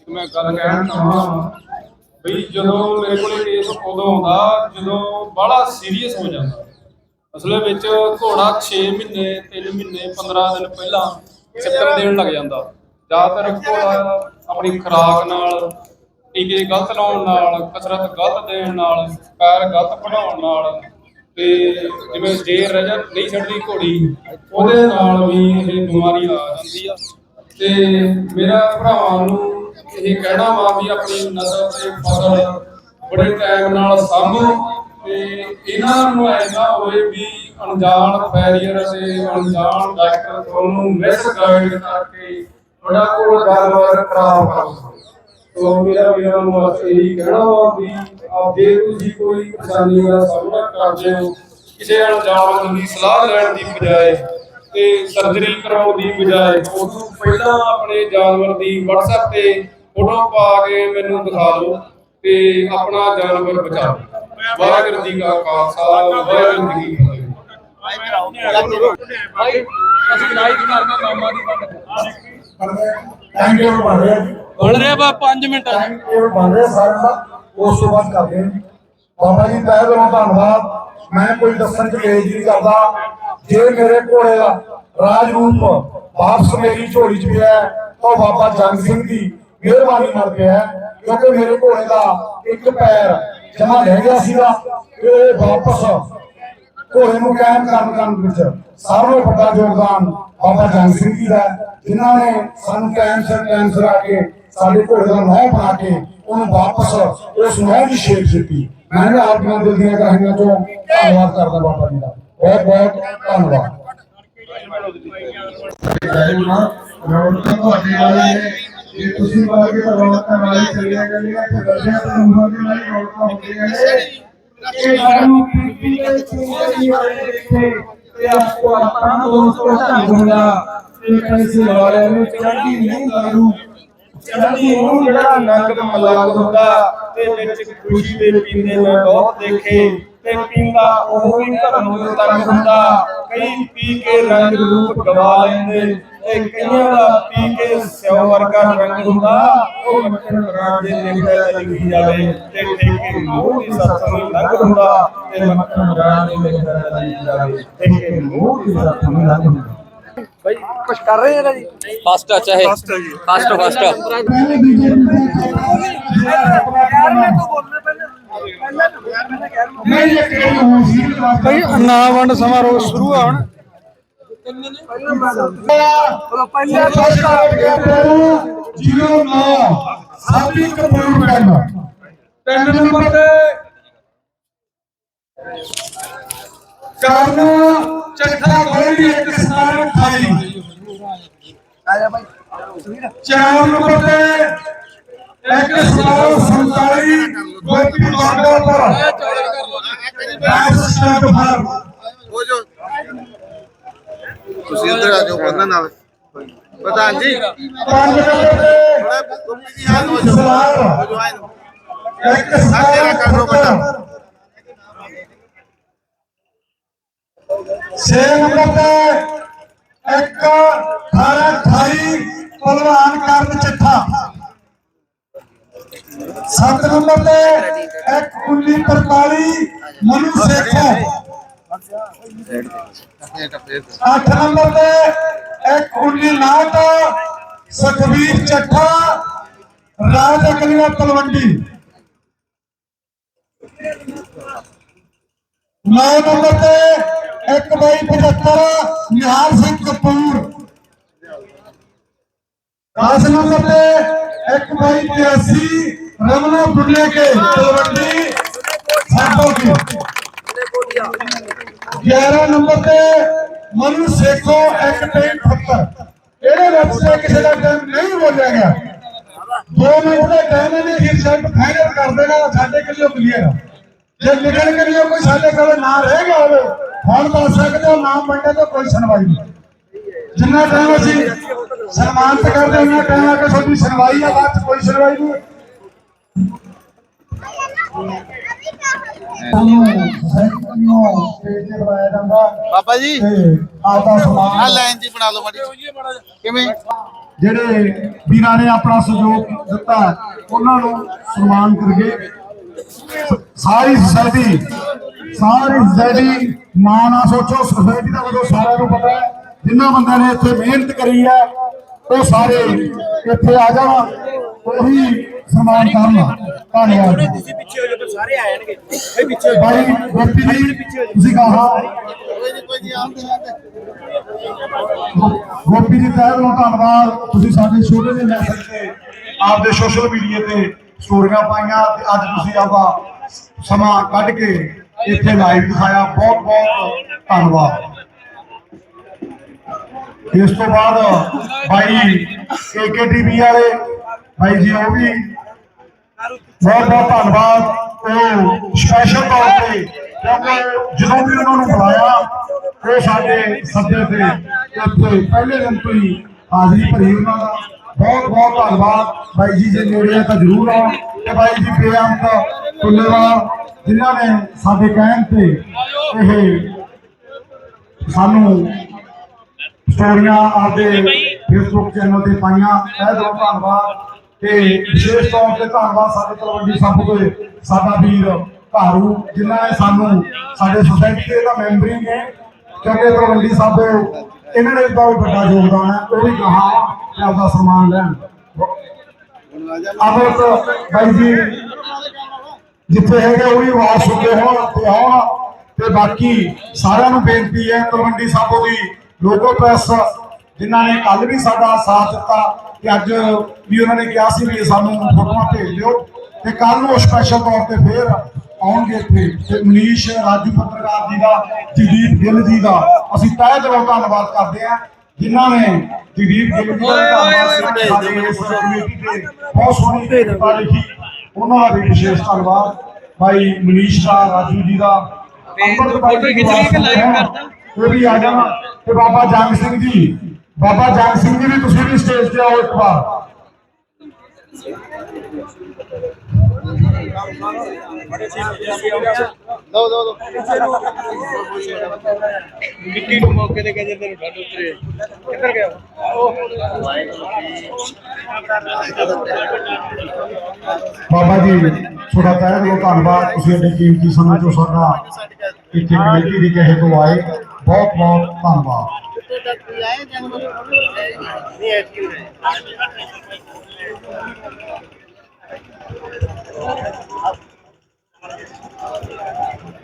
ਮੈਂ ਗੱਲ ਕਹਿਣਾ ਚਾਹਾਂ। ਬਈ ਜਦੋਂ ਮੇਰੇ ਕੋਲੇ ਕੇਸ ਉਦੋਂ ਆਉਂਦਾ, ਜਦੋਂ ਬੜਾ ਸੀਰੀਅਸ ਹੋ ਜਾਂਦਾ। ਅਸਲ ਵਿੱਚ ਘੋੜਾ 6 ਮਹੀਨੇ 3 ਮਹੀਨੇ 15 ਦਿਨ ਪਹਿਲਾਂ ਚੱਕਰ ਦੇਣ ਲੱਗ ਜਾਂਦਾ। ਜ਼ਿਆਦਾਤਰ ਘੋੜਾ ਆਪਣੀ ਖੁਰਾਕ ਨਾਲ ਟੀਕੇ ਗਲਤ ਲਾਉਣ ਨਾਲ, ਕਸਰਤ ਗਲਤ ਦੇਣ ਨਾਲ, ਪੈਰ ਗਲਤ ਬਣਾਉਣ ਨਾਲ, ਤੇ ਜਿਵੇਂ ਜੇ ਰਜਤ ਨਹੀਂ ਛੱਡਦੀ ਘੋੜੀ, ਉਹਦੇ ਨਾਲ ਵੀ ਇਹ ਬਿਮਾਰੀ ਆ ਜਾਂਦੀ ਆ। ਤੇ ਮੇਰਾ ਭਰਾਵਾਂ ਨੂੰ ਇਹ ਕਹਿਣਾ ਵਾ ਵੀ ਆਪਣੀ ਨਸਲ ਤੇ ਫਸਲ ਬੜੇ ਟਾਈਮ ਨਾਲ ਸਾਂਭੋ ਤੇ ਇਹਨਾਂ ਨੂੰ ਐਸਾ ਹੋਵੇ ਵੀ ਅਣਜਾਣ ਬੈਰੀਅਰ ਤੇ ਅਣਜਾਣ ਡਾਕਟਰ ਤੁਹਾਨੂੰ ਮਿਸ ਕਰਕੇ ਤੁਹਾਡਾ ਕੋਲ ਜਾਨਵਰ ਖਰਾਬ ਕਰ ਸਕਦਾ ਤੋ ਮੇਰਾ ਵੀਰਾਂ ਨੂੰ ਬਸ ਇਹੀ ਕਹਿਣਾ ਵਾ ਵੀ ਆਪ ਜੇ ਤੁਸੀਂ ਕੋਈ ਪਰੇਸ਼ਾਨੀ ਦਾ ਸਾਹਮਣਾ ਕਰਦੇ ਹੋ, ਕਿਸੇ ਅਣਜਾਣ ਦੀ ਸਲਾਹ ਲੈਣ ਦੀ ਬਜਾਏ ਤੇ ਸਰਜਰੀ ਕਰਾਉਣ ਦੀ ਬਜਾਏ ਉਸ ਤੋਂ ਪਹਿਲਾਂ ਆਪਣੇ ਜਾਨਵਰ ਦੀ WhatsApp ਤੇ ਫੋਟੋ ਪਾ ਕੇ ਮੈਨੂੰ ਦਿਖਾ ਦਿਓ ਤੇ ਆਪਣਾ ਜਾਨਵਰ ਬਚਾਓ ਵਾਹਿਗੁਰੂ ਜੀ ਕਾ ਖਾਲਸਾ ਵਾਹਿਗੁਰੂ ਜੀ ਕੀ ਫਤਿਹ। ਭਾਈ ਅਸੀਂ ਲਾਈਵ ਕਰਨਾ ਮਾਮਾ ਦੀ ਗੱਲ ਥੈਂਕ ਯੂ ਬਣ ਰਿਹਾ ਜੀ ਬਣ ਰਿਹਾ ਬਾ 5 ਮਿੰਟ। ਥੈਂਕ ਯੂ ਬਣ ਰਿਹਾ ਸਾਰਿਆਂ ਦਾ ਉਸ ਤੋਂ ਬਾਅਦ ਕਰਦੇ ਹਾਂ। ਜੀ ਬਾਬਾ ਜੀ ਤਹਿ ਦਿਲੋਂ ਧੰਨਵਾਦ। ਮੈਂ ਕੋਈ ਦੱਸਣ ਚ ਤੇਜ਼ ਨਹੀਂ ਕਰਦਾ। ਜੇ ਮੇਰੇ ਘੋੜੇ ਦਾ ਰਾਜ ਰੂਪ ਵਾਪਸ ਮੇਰੀ ਝੋਲੀ ਚ ਪਿਆ ਤਾਂ ਉਹ ਬਾਬਾ ਜੰਗ ਸਿੰਘ ਦੀ ਮਿਹਰਬਾਨੀ ਨਾਲ ਪਿਆ ਹੈ, ਕਿਉਂਕਿ ਮੇਰੇ ਘੋੜੇ ਦਾ ਇੱਕ ਪੈਰ ਜਮਾ ਲੈ ਗਿਆ ਸੀਗਾ ਤੇ ਉਹ ਵਾਪਸ ਘੋੜੇ ਨੂੰ ਕਾਇਮ ਕਰਨ ਕਰਨ ਵਿੱਚ ਸਾਰਿਆਂ ਨਾਲੋਂ ਵੱਡਾ ਯੋਗਦਾਨ ਬਾਬਾ ਜੰਗ ਸਿੰਘ ਜੀ ਦਾ ਹੈ, ਜਿਨ੍ਹਾਂ ਨੇ ਸਾਨੂੰ ਟਾਈਮ ਸਿਰ ਟਾਈਮ ਸਿਰ ਆ ਕੇ ਸਾਡੇ ਘੋੜੇ ਦਾ ਨਾਮ ਬਣਾ ਕੇ ਉਹਨੂੰ ਵਾਪਸ ਉਸ ਨਾਮ ਦੀ ਸ਼ੇਪ ਦਿੱਤੀ। ਮੈਂ ਵੀ ਆਪ ਦੀਆਂ ਦਿਲ ਦੀਆਂ ਕਹਾਣੀਆਂ ਤੋਂ ਧੰਨਵਾਦ ਕਰਦਾ ਬਾਬਾ ਜੀ ਦਾ। ਬਹੁਤ ਬਹੁਤ ਧੰਨਵਾਦ। ਰੌਣਕਾਂ ਤੁਹਾਡੇ ਵਾਲੀ ਨੇ ਜੇ ਤੁਸੀਂ ਵਾਗੇ ਤਾਂ ਰੌਣਕਾਂ ਵਾਲੀ ਚੱਲੀਆਂ ਜਾਂਦੀਆਂ ਤੇ ਦਰਸ਼ਕਾਂ ਤੋਂ ਮੁਹਾਰੇ ਨਾਲ ਰੌਣਕਾਂ ਹੁੰਦੀਆਂ ਇਹ ਸਾਨੂੰ ਪੀਪੀ ਦੇ ਚੁੰਗੇ ਵਾਲੇ ਦੇਖੇ ਤੇ ਆਪਕੋ ਆਪਣਾ ਦੋਸਤੋ ਢਾਂਗੂਗਾ ਤੇ ਪੈਸੇ ਵਾਲਿਆਂ ਨੂੰ ਚੜ੍ਹਦੀ ਨਹੀਂ ਲਾਰੂ ਚੜ੍ਹਦੀ ਨੂੰ ਜਿਹੜਾ ਨੰਗ ਮਲੰਗ ਹੁੰਦਾ ਤੇ ਵਿੱਚ ਖੁਸ਼ੀ ਦੇ ਪੀਂਦੇ ਮੈਂ ਬਹੁਤ ਦੇਖੇ। ਤੇ ਪੀਂਦਾ ਉਹ ਹੀ ਘਰ ਤੰਗ ਹੁੰਦਾ ਕਈ ਪੀ ਕੇ ਰੰਗ ਰੂਪ ਗਵਾ ਲੈਂਦੇ। ਤੇ ਕਈਆਂ ਦਾ ਪੀ ਕੇ ਸਿਉ ਵਰਗਾ ਰੰਗ ਹੁੰਦਾ। ਉਹ ਮੱਖਣ ਰਾਜ ਦੇ ਨਿਕਲ ਚਲੀ ਜਾਵੇ ਤੇ ਠੇਕੇ ਮੂੰਹ ਦੀ ਸੱਤ ਨੂੰ ਲੰਘ ਹੁੰਦਾ ਤੇ ਮੱਖਣ ਰਾਜ ਦੇ ਨਿਕਲ ਚਲੀ ਜਾਵੇ ਠੇਕੇ ਮੂੰਹ ਦੀ ਸੱਤ ਨੂੰ ਲੰਘ ਹੁੰਦਾ ਬਾਈ ਕੁਝ ਕਰ ਰਹੇ ਆ ਜੀ? ਫਸਟ ਅੱਛਾ ਹੈ ਫਸਟ ਫਸਟ ਪਹਿਲੇ ਦੂਜੇ ਨਹੀਂ ਇਹ ਕਿਹੜੀ ਹੋ ਬਾਈ ਨਾਮ ਵੰਡ ਸਮਾਰੋਹ ਸ਼ੁਰੂ ਆ ਹੁਣ। ਪਹਿਲੇ ਜੀਰੋ ਨੌ ਸਾਡੀ ਕਪੂਰ ਪੈਨ ਤਿੰਨ ਨੰਬਰ ਤੇ ਕਰਨਾ ਚੱਠਾ ਗੋਲੀ ਇੱਕ ਸਤਾਰਾਂ ਅਠਾਈ ਚਾਰ ਨੰਬਰ ਤੇ ਪ੍ਰਧਾਨ ਜੀ ਪੰਜ ਨੰਬਰ ਤੇ ਥੋੜਾ ਗੁੱਪੀ ਜੀ ਹਾਲ ਹੋ ਜਾਓ ਸਲਾਰ ਹੋ ਜਾਓ ਆਏ ਨੂੰ। ਇੱਕ ਸਤਾਰਾਂ ਕਰ ਲਓ ਵੱਡਾ। ਛੇ ਨੰਬਰ ਤੇ ਇੱਕ 18 28 ਪਹਿਲਵਾਨ ਕਰਨ ਚਿੱਠਾ ਸੱਤ ਨੰਬਰ ਤੇ ਇੱਕ 19 43 ਮਨੂ ਸੇਖੋਂ ਅੱਠ ਨੰਬਰ ਤੇ ਇੱਕ 19 ਨਾਟ ਸੁਖਵੀਰ ਚੱਠਾ ਰਾਜ ਅਕਲੀਆ ਤਲਵੰਡੀ ਨੌ ਨੰਬਰ ਤੇ ਇੱਕ ਬਾਈ 75 ਨਿਹਾਲ ਸਿੰਘ ਕਪੂਰ 10 ਨੰਬਰ ਤੇ ਇੱਕ ਬਾਈ 83 ਰਮਨਾ ਬੁੱਲੇ ਕੇ ਤਲਵੰਡੀ ਸਾਬੋ ਕੀ 11 ਨੰਬਰ ਤੇ ਮਨੂ ਸੇਖੋ ਇੱਕ ਟੇਨ 78 ਇਹਦੇ ਵਿੱਚ ਕਿਸੇ ਦਾ ਟਾਈਮ ਨਹੀਂ ਬੋਲਿਆ ਗਿਆ। ਦੋ ਮਿੰਟ ਦਾ ਟਾਈਮ ਇਹਨੇ ਫਿਰ ਫਾਈਨਲ ਕਰ ਦੇਣਾ, ਸਾਡੇ ਕਿਲੋ ਕਲੀਅਰ ਆ। ਜੇ ਨਿਕਲ ਕੇ ਲਿਓ ਕੋਈ ਸਾਡੇ ਕੋਲ ਨਾ ਰਹਿ ਗਿਆ ਹੋਵੇ, ਹੁਣ ਦੱਸ ਸਕਦੇ ਹੋ ਨਾਮ ਮੰਡੇ ਤਾਂ ਕੋਈ ਸੁਣਵਾਈ ਨਹੀਂ। ਜਿੰਨਾ ਟਾਈਮ ਅਸੀਂ ਸਨਮਾਨਿਤ ਕਰਦੇ ਉਹਨਾਂ ਟਾਈਮ ਆ ਕੇ ਤੁਹਾਡੀ ਸੁਣਵਾਈ ਆ, ਬਾਅਦ ਚ ਕੋਈ ਸੁਣਵਾਈ ਨਹੀਂ। ਬਾਬਾ ਜੀ ਆ ਲਾਈਨ ਜੀ ਬਣਾ ਲਓ ਮਾੜੀ ਕਿਵੇਂ? ਜਿਹੜੇ ਵੀਰਾਂ ਨੇ ਆਪਣਾ ਸਹਿਯੋਗ ਦਿੱਤਾ ਉਹਨਾਂ ਨੂੰ ਸਨਮਾਨ ਕਰੀਏ। ਸਾਰੀ ਸੋਸਾਇਟੀ ਸਾਰੀ ਸੋਸਾਇਟੀ ਮਾਂ ਨਾ ਸੋਚੋ ਸੋਸਾਇਟੀ ਦਾ ਮਤਲਬ ਸਾਰਿਆਂ ਨੂੰ ਪਤਾ ਹੈ। ਜਿੰਨਾ ਬੰਦਿਆਂ ਨੇ ਇੱਥੇ ਮਿਹਨਤ ਕਰੀ ਹੈ ਉਹ ਸਾਰੇ ਇੱਥੇ ਆ ਜਾਣ। ਉਹੀ ਸਨਮਾਨ ਕਰਨ ਧੰਨਵਾਦ ਤੁਸੀਂ ਪਿੱਛੇ ਹੋ ਜਾਓ ਸਾਰੇ ਆ ਜਾਣਗੇ। ਇਹ ਪਿੱਛੇ ਭਾਈ ਗੋਪੀ ਜੀ ਤੁਸੀਂ ਕਹਾ ਕੋਈ ਨਹੀਂ ਕੋਈ ਨਹੀਂ ਆਉਂਦੇ ਗੋਪੀ ਜੀ ਤਹਿ ਦਿਲੋਂ ਧੰਨਵਾਦ। ਤੁਸੀਂ ਸਾਡੇ ਛੋਟੇ ਜਿਹੇ ਮੈਸੇਜ ਤੇ ਆਪਦੇ ਸੋਸ਼ਲ ਮੀਡੀਆ ਤੇ ਸਟੋਰੀਆਂ ਪਾਈਆਂ ਤੇ ਅੱਜ ਤੁਸੀਂ ਆਪਦਾ ਸਮਾਂ ਕੱਢ ਕੇ ਇੱਥੇ ਲਾਈਵ ਦਿਖਾਇਆ। ਬਹੁਤ ਬਹੁਤ ਧੰਨਵਾਦ। ਇਸ ਤੋਂ ਬਾਅਦ ਭਾਈ ਕੇਕੇਟੀਵੀ ਵਾਲੇ ਭਾਈ ਜੀ, ਉਹ ਵੀ ਬਹੁਤ ਬਹੁਤ ਧੰਨਵਾਦ ਉਹ ਸਪੈਸ਼ਲ ਤੌਰ ਤੇ ਕਿਉਂਕਿ ਜਦੋਂ ਵੀ ਉਹਨਾਂ ਨੂੰ ਬੁਲਾਇਆ, ਉਹ ਸਾਡੇ ਸੱਦੇ ਤੇ ਇੱਥੇ ਪਹਿਲੇ ਦਿਨ ਤੋਂ ਹੀ ਹਾਜ਼ਰੀ ਭਰੀ ਉਹਨਾਂ ਦਾ। ਬਹੁਤ ਬਹੁਤ ਧੰਨਵਾਦ। ਬਾਈ ਜੀ, ਜੇ ਨੇੜੇ ਆ ਤਾਂ ਜ਼ਰੂਰ ਆਓ। ਤੇ ਬਾਈ ਜੀ, ਬੇਅੰਤ ਕੁੱਲੇਵਾਲ ਜਿਨ੍ਹਾਂ ਨੇ ਸਾਡੇ ਕਹਿਣ ਤੇ ਇਹ ਸਾਨੂੰ ਸਟੋਰੀਆਂ ਆਪਦੇ ਫੇਸਬੁੱਕ ਚੈਨਲ ਤੇ ਪਾਈਆਂ। ਇਹ ਦੋ ਧੰਨਵਾਦ ਤੇ ਵਿਸ਼ੇਸ਼ ਤੌਰ ਤੇ ਧੰਨਵਾਦ ਸਾਡੇ ਤਲਵੰਡੀ ਸਾਬੋ ਦੇ, ਸਾਡਾ ਵੀਰ ਘਾਰੂ, ਜਿਨ੍ਹਾਂ ਨੇ ਸਾਨੂੰ ਸਾਡੇ ਸੁਸਾਇਟੀ ਦੇ ਤਾਂ ਮੈਂਬਰ ਨੇ। ਕਿਉਂਕਿ ਤਲਵੰਡੀ ਸਾਬੋ ਇਹਨਾਂ ਨੇ ਬਹੁਤ ਵੱਡਾ ਯੋਗਦਾਨ ਹੈ। ਉਹ ਵੀ ਕਹਾ ਤੇ ਆਪਦਾ ਸਨਮਾਨ ਲੈਣ। ਅਮਰਤ ਬਾਈ ਜੀ, ਜਿੱਥੇ ਹੈਗੇ, ਉਹ ਵੀ ਆਵਾਜ਼ ਸੁਣਦੇ ਹੋਣ ਤੇ ਆਉਣ। ਤੇ ਬਾਕੀ ਸਾਰਿਆਂ ਨੂੰ ਬੇਨਤੀ ਹੈ ਤਲਵੰਡੀ ਸਾਬੋ ਦੀ ਲੋਕਲ ਪ੍ਰੈਸ ਜਿਨ੍ਹਾਂ ਨੇ ਕੱਲ ਵੀ ਸਾਡਾ ਸਾਥ ਦਿੱਤਾ ਕਿ ਅੱਜ ਵੀ ਉਹਨਾਂ ਨੇ ਕਿਹਾ ਸੀ ਵੀ ਸਾਨੂੰ ਫੋਟੋਆਂ ਭੇਜ ਦਿਓ ਤੇ ਕੱਲ ਨੂੰ ਸਪੈਸ਼ਲ ਤੌਰ ਤੇ ਫੇਰ ਆਉਣਗੇ ਇੱਥੇ। ਤੇ ਮਨੀਸ਼ ਰਾਜੂ ਪੱਤਰਕਾਰ ਜੀ ਦਾ ਜਗਦੀਪ ਗਿੱਲ ਜੀ ਦਾ ਅਸੀਂ ਤਹਿ ਦਿਲੋਂ ਧੰਨਵਾਦ ਕਰਦੇ ਹਾਂ ਜਿਨ੍ਹਾਂ ਨੇ ਜਗਦੀਪ ਗਿੱਲ ਜੀ ਦਾ ਬਹੁਤ ਸੋਹਣੀ ਕਿਤਾਬ ਲਿਖੀ। ਉਹਨਾਂ ਦਾ ਵੀ ਵਿਸ਼ੇਸ਼ ਧੰਨਵਾਦ। ਭਾਈ ਮਨੀਸ਼ ਦਾ ਰਾਜੂ ਜੀ ਦਾ। ਅੰਮ੍ਰਿਤ ਫੋਟੋ ਜੀ ਕਰਤਾ? ਉਹ ਵੀ ਆ ਜਾਣਾ ਤੇ ਬਾਬਾ ਜੰਗ ਸਿੰਘ ਜੀ ਬਾਬਾ ਜੰਗ ਸਿੰਘ ਜੀ ਵੀ ਤੁਸੀਂ ਵੀ ਸਟੇਜ ਤੇ ਆਓ ਇੱਕ ਵਾਰ ਦੋ ਦੋ ਦੋ ਮਿੱਟੀ ਨੂੰ ਮੌਕੇ ਤੇ ਕਹਿੰਦੇ ਤੈਨੂੰ ਠੰਡ ਉਤਰੇ ਕਿੱਧਰ ਗਿਆ ਬਾਬਾ ਜੀ ਤੁਹਾਡਾ ਤਹਿ ਦਿਲੋਂ ਧੰਨਵਾਦ ਤੁਸੀਂ ਅੱਡੇ ਕੀਮਤੀ ਸਮੇਂ ਤੋਂ ਸਾਡਾ ਇੱਥੇ ਕਮੇਟੀ ਦੀ ਕਹੇ ਤੋਂ ਆਏ ਬਹੁਤ ਬਹੁਤ ਧੰਨਵਾਦ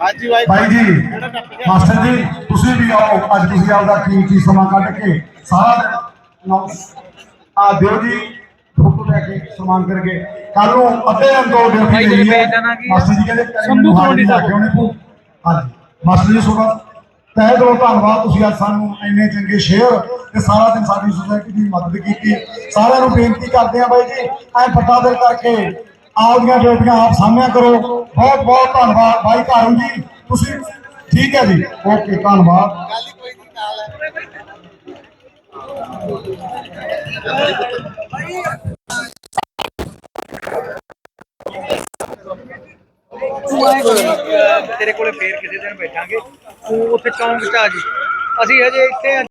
ਹਾਂਜੀ ਬਾਈ। ਭਾਈ ਜੀ ਮਾਸਟਰ ਜੀ ਤੁਸੀਂ ਵੀ ਆਓ। ਅੱਜ ਤੁਸੀਂ ਆਪਦਾ ਕੀਮਤੀ ਸਮਾਂ ਕੱਢ ਕੇ ਸਾਰਾ ਆ ਦਿਓ ਜੀ ਫੋਟੋ ਲੈ ਕੇ ਸਮਾਨ ਕਰਕੇ ਕੱਲ ਨੂੰ ਅੱਧੇ ਦਿਨ ਤੋਂ ਡਿਊਟੀ ਭਾਈ ਜੀ ਲਈ ਹੈ। ਦਾ? ਮਾਸਟਰ ਜੀ ਕਹਿੰਦੇ ਸੰਧੂ ਕਲੋਨੀ ਸਾਹਿਬ। ਹਾਂਜੀ। ਮਾਸਟਰ ਜੀ ਤੁਹਾਡਾ ਤਹਿ ਦਿਲੋਂ ਧੰਨਵਾਦ। ਤੁਸੀਂ ਅੱਜ ਸਾਨੂੰ ਇੰਨੇ ਚੰਗੇ ਸ਼ੇਅਰ ਤੇ ਸਾਰਾ ਦਿਨ ਸਾਡੀ ਸੁਸਾਇਟੀ ਦੀ ਮਦਦ ਕੀਤੀ। ਸਾਰਿਆਂ ਨੂੰ ਬੇਨਤੀ ਕਰਦੇ ਆ ਬਾਈ ਜੀ, ਐ ਵੱਡਾ ਦਿਲ ਕਰਕੇ ਆਪਦੀਆਂ ਡਿਊਟੀਆਂ ਆਪ ਸਾਹਮਣੇ ਕਰੋ। ਬਹੁਤ ਬਹੁਤ ਧੰਨਵਾਦ। ਭਾਈ ਕਾਰੂ ਜੀ, ਤੁਸੀਂ ਠੀਕ ਹੈ ਜੀ? ਓਕੇ, ਧੰਨਵਾਦ। ਤੇਰੇ ਕੋਲੇ ਫੇਰ ਕਿਸੇ ਦਿਨ ਬੈਠਾਂਗੇ। ਤੂੰ ਉੱਥੇ ਚੌਂਕ ਚ ਆ ਜੀ। ਅਸੀਂ ਹਜੇ ਇੱਥੇ ਆ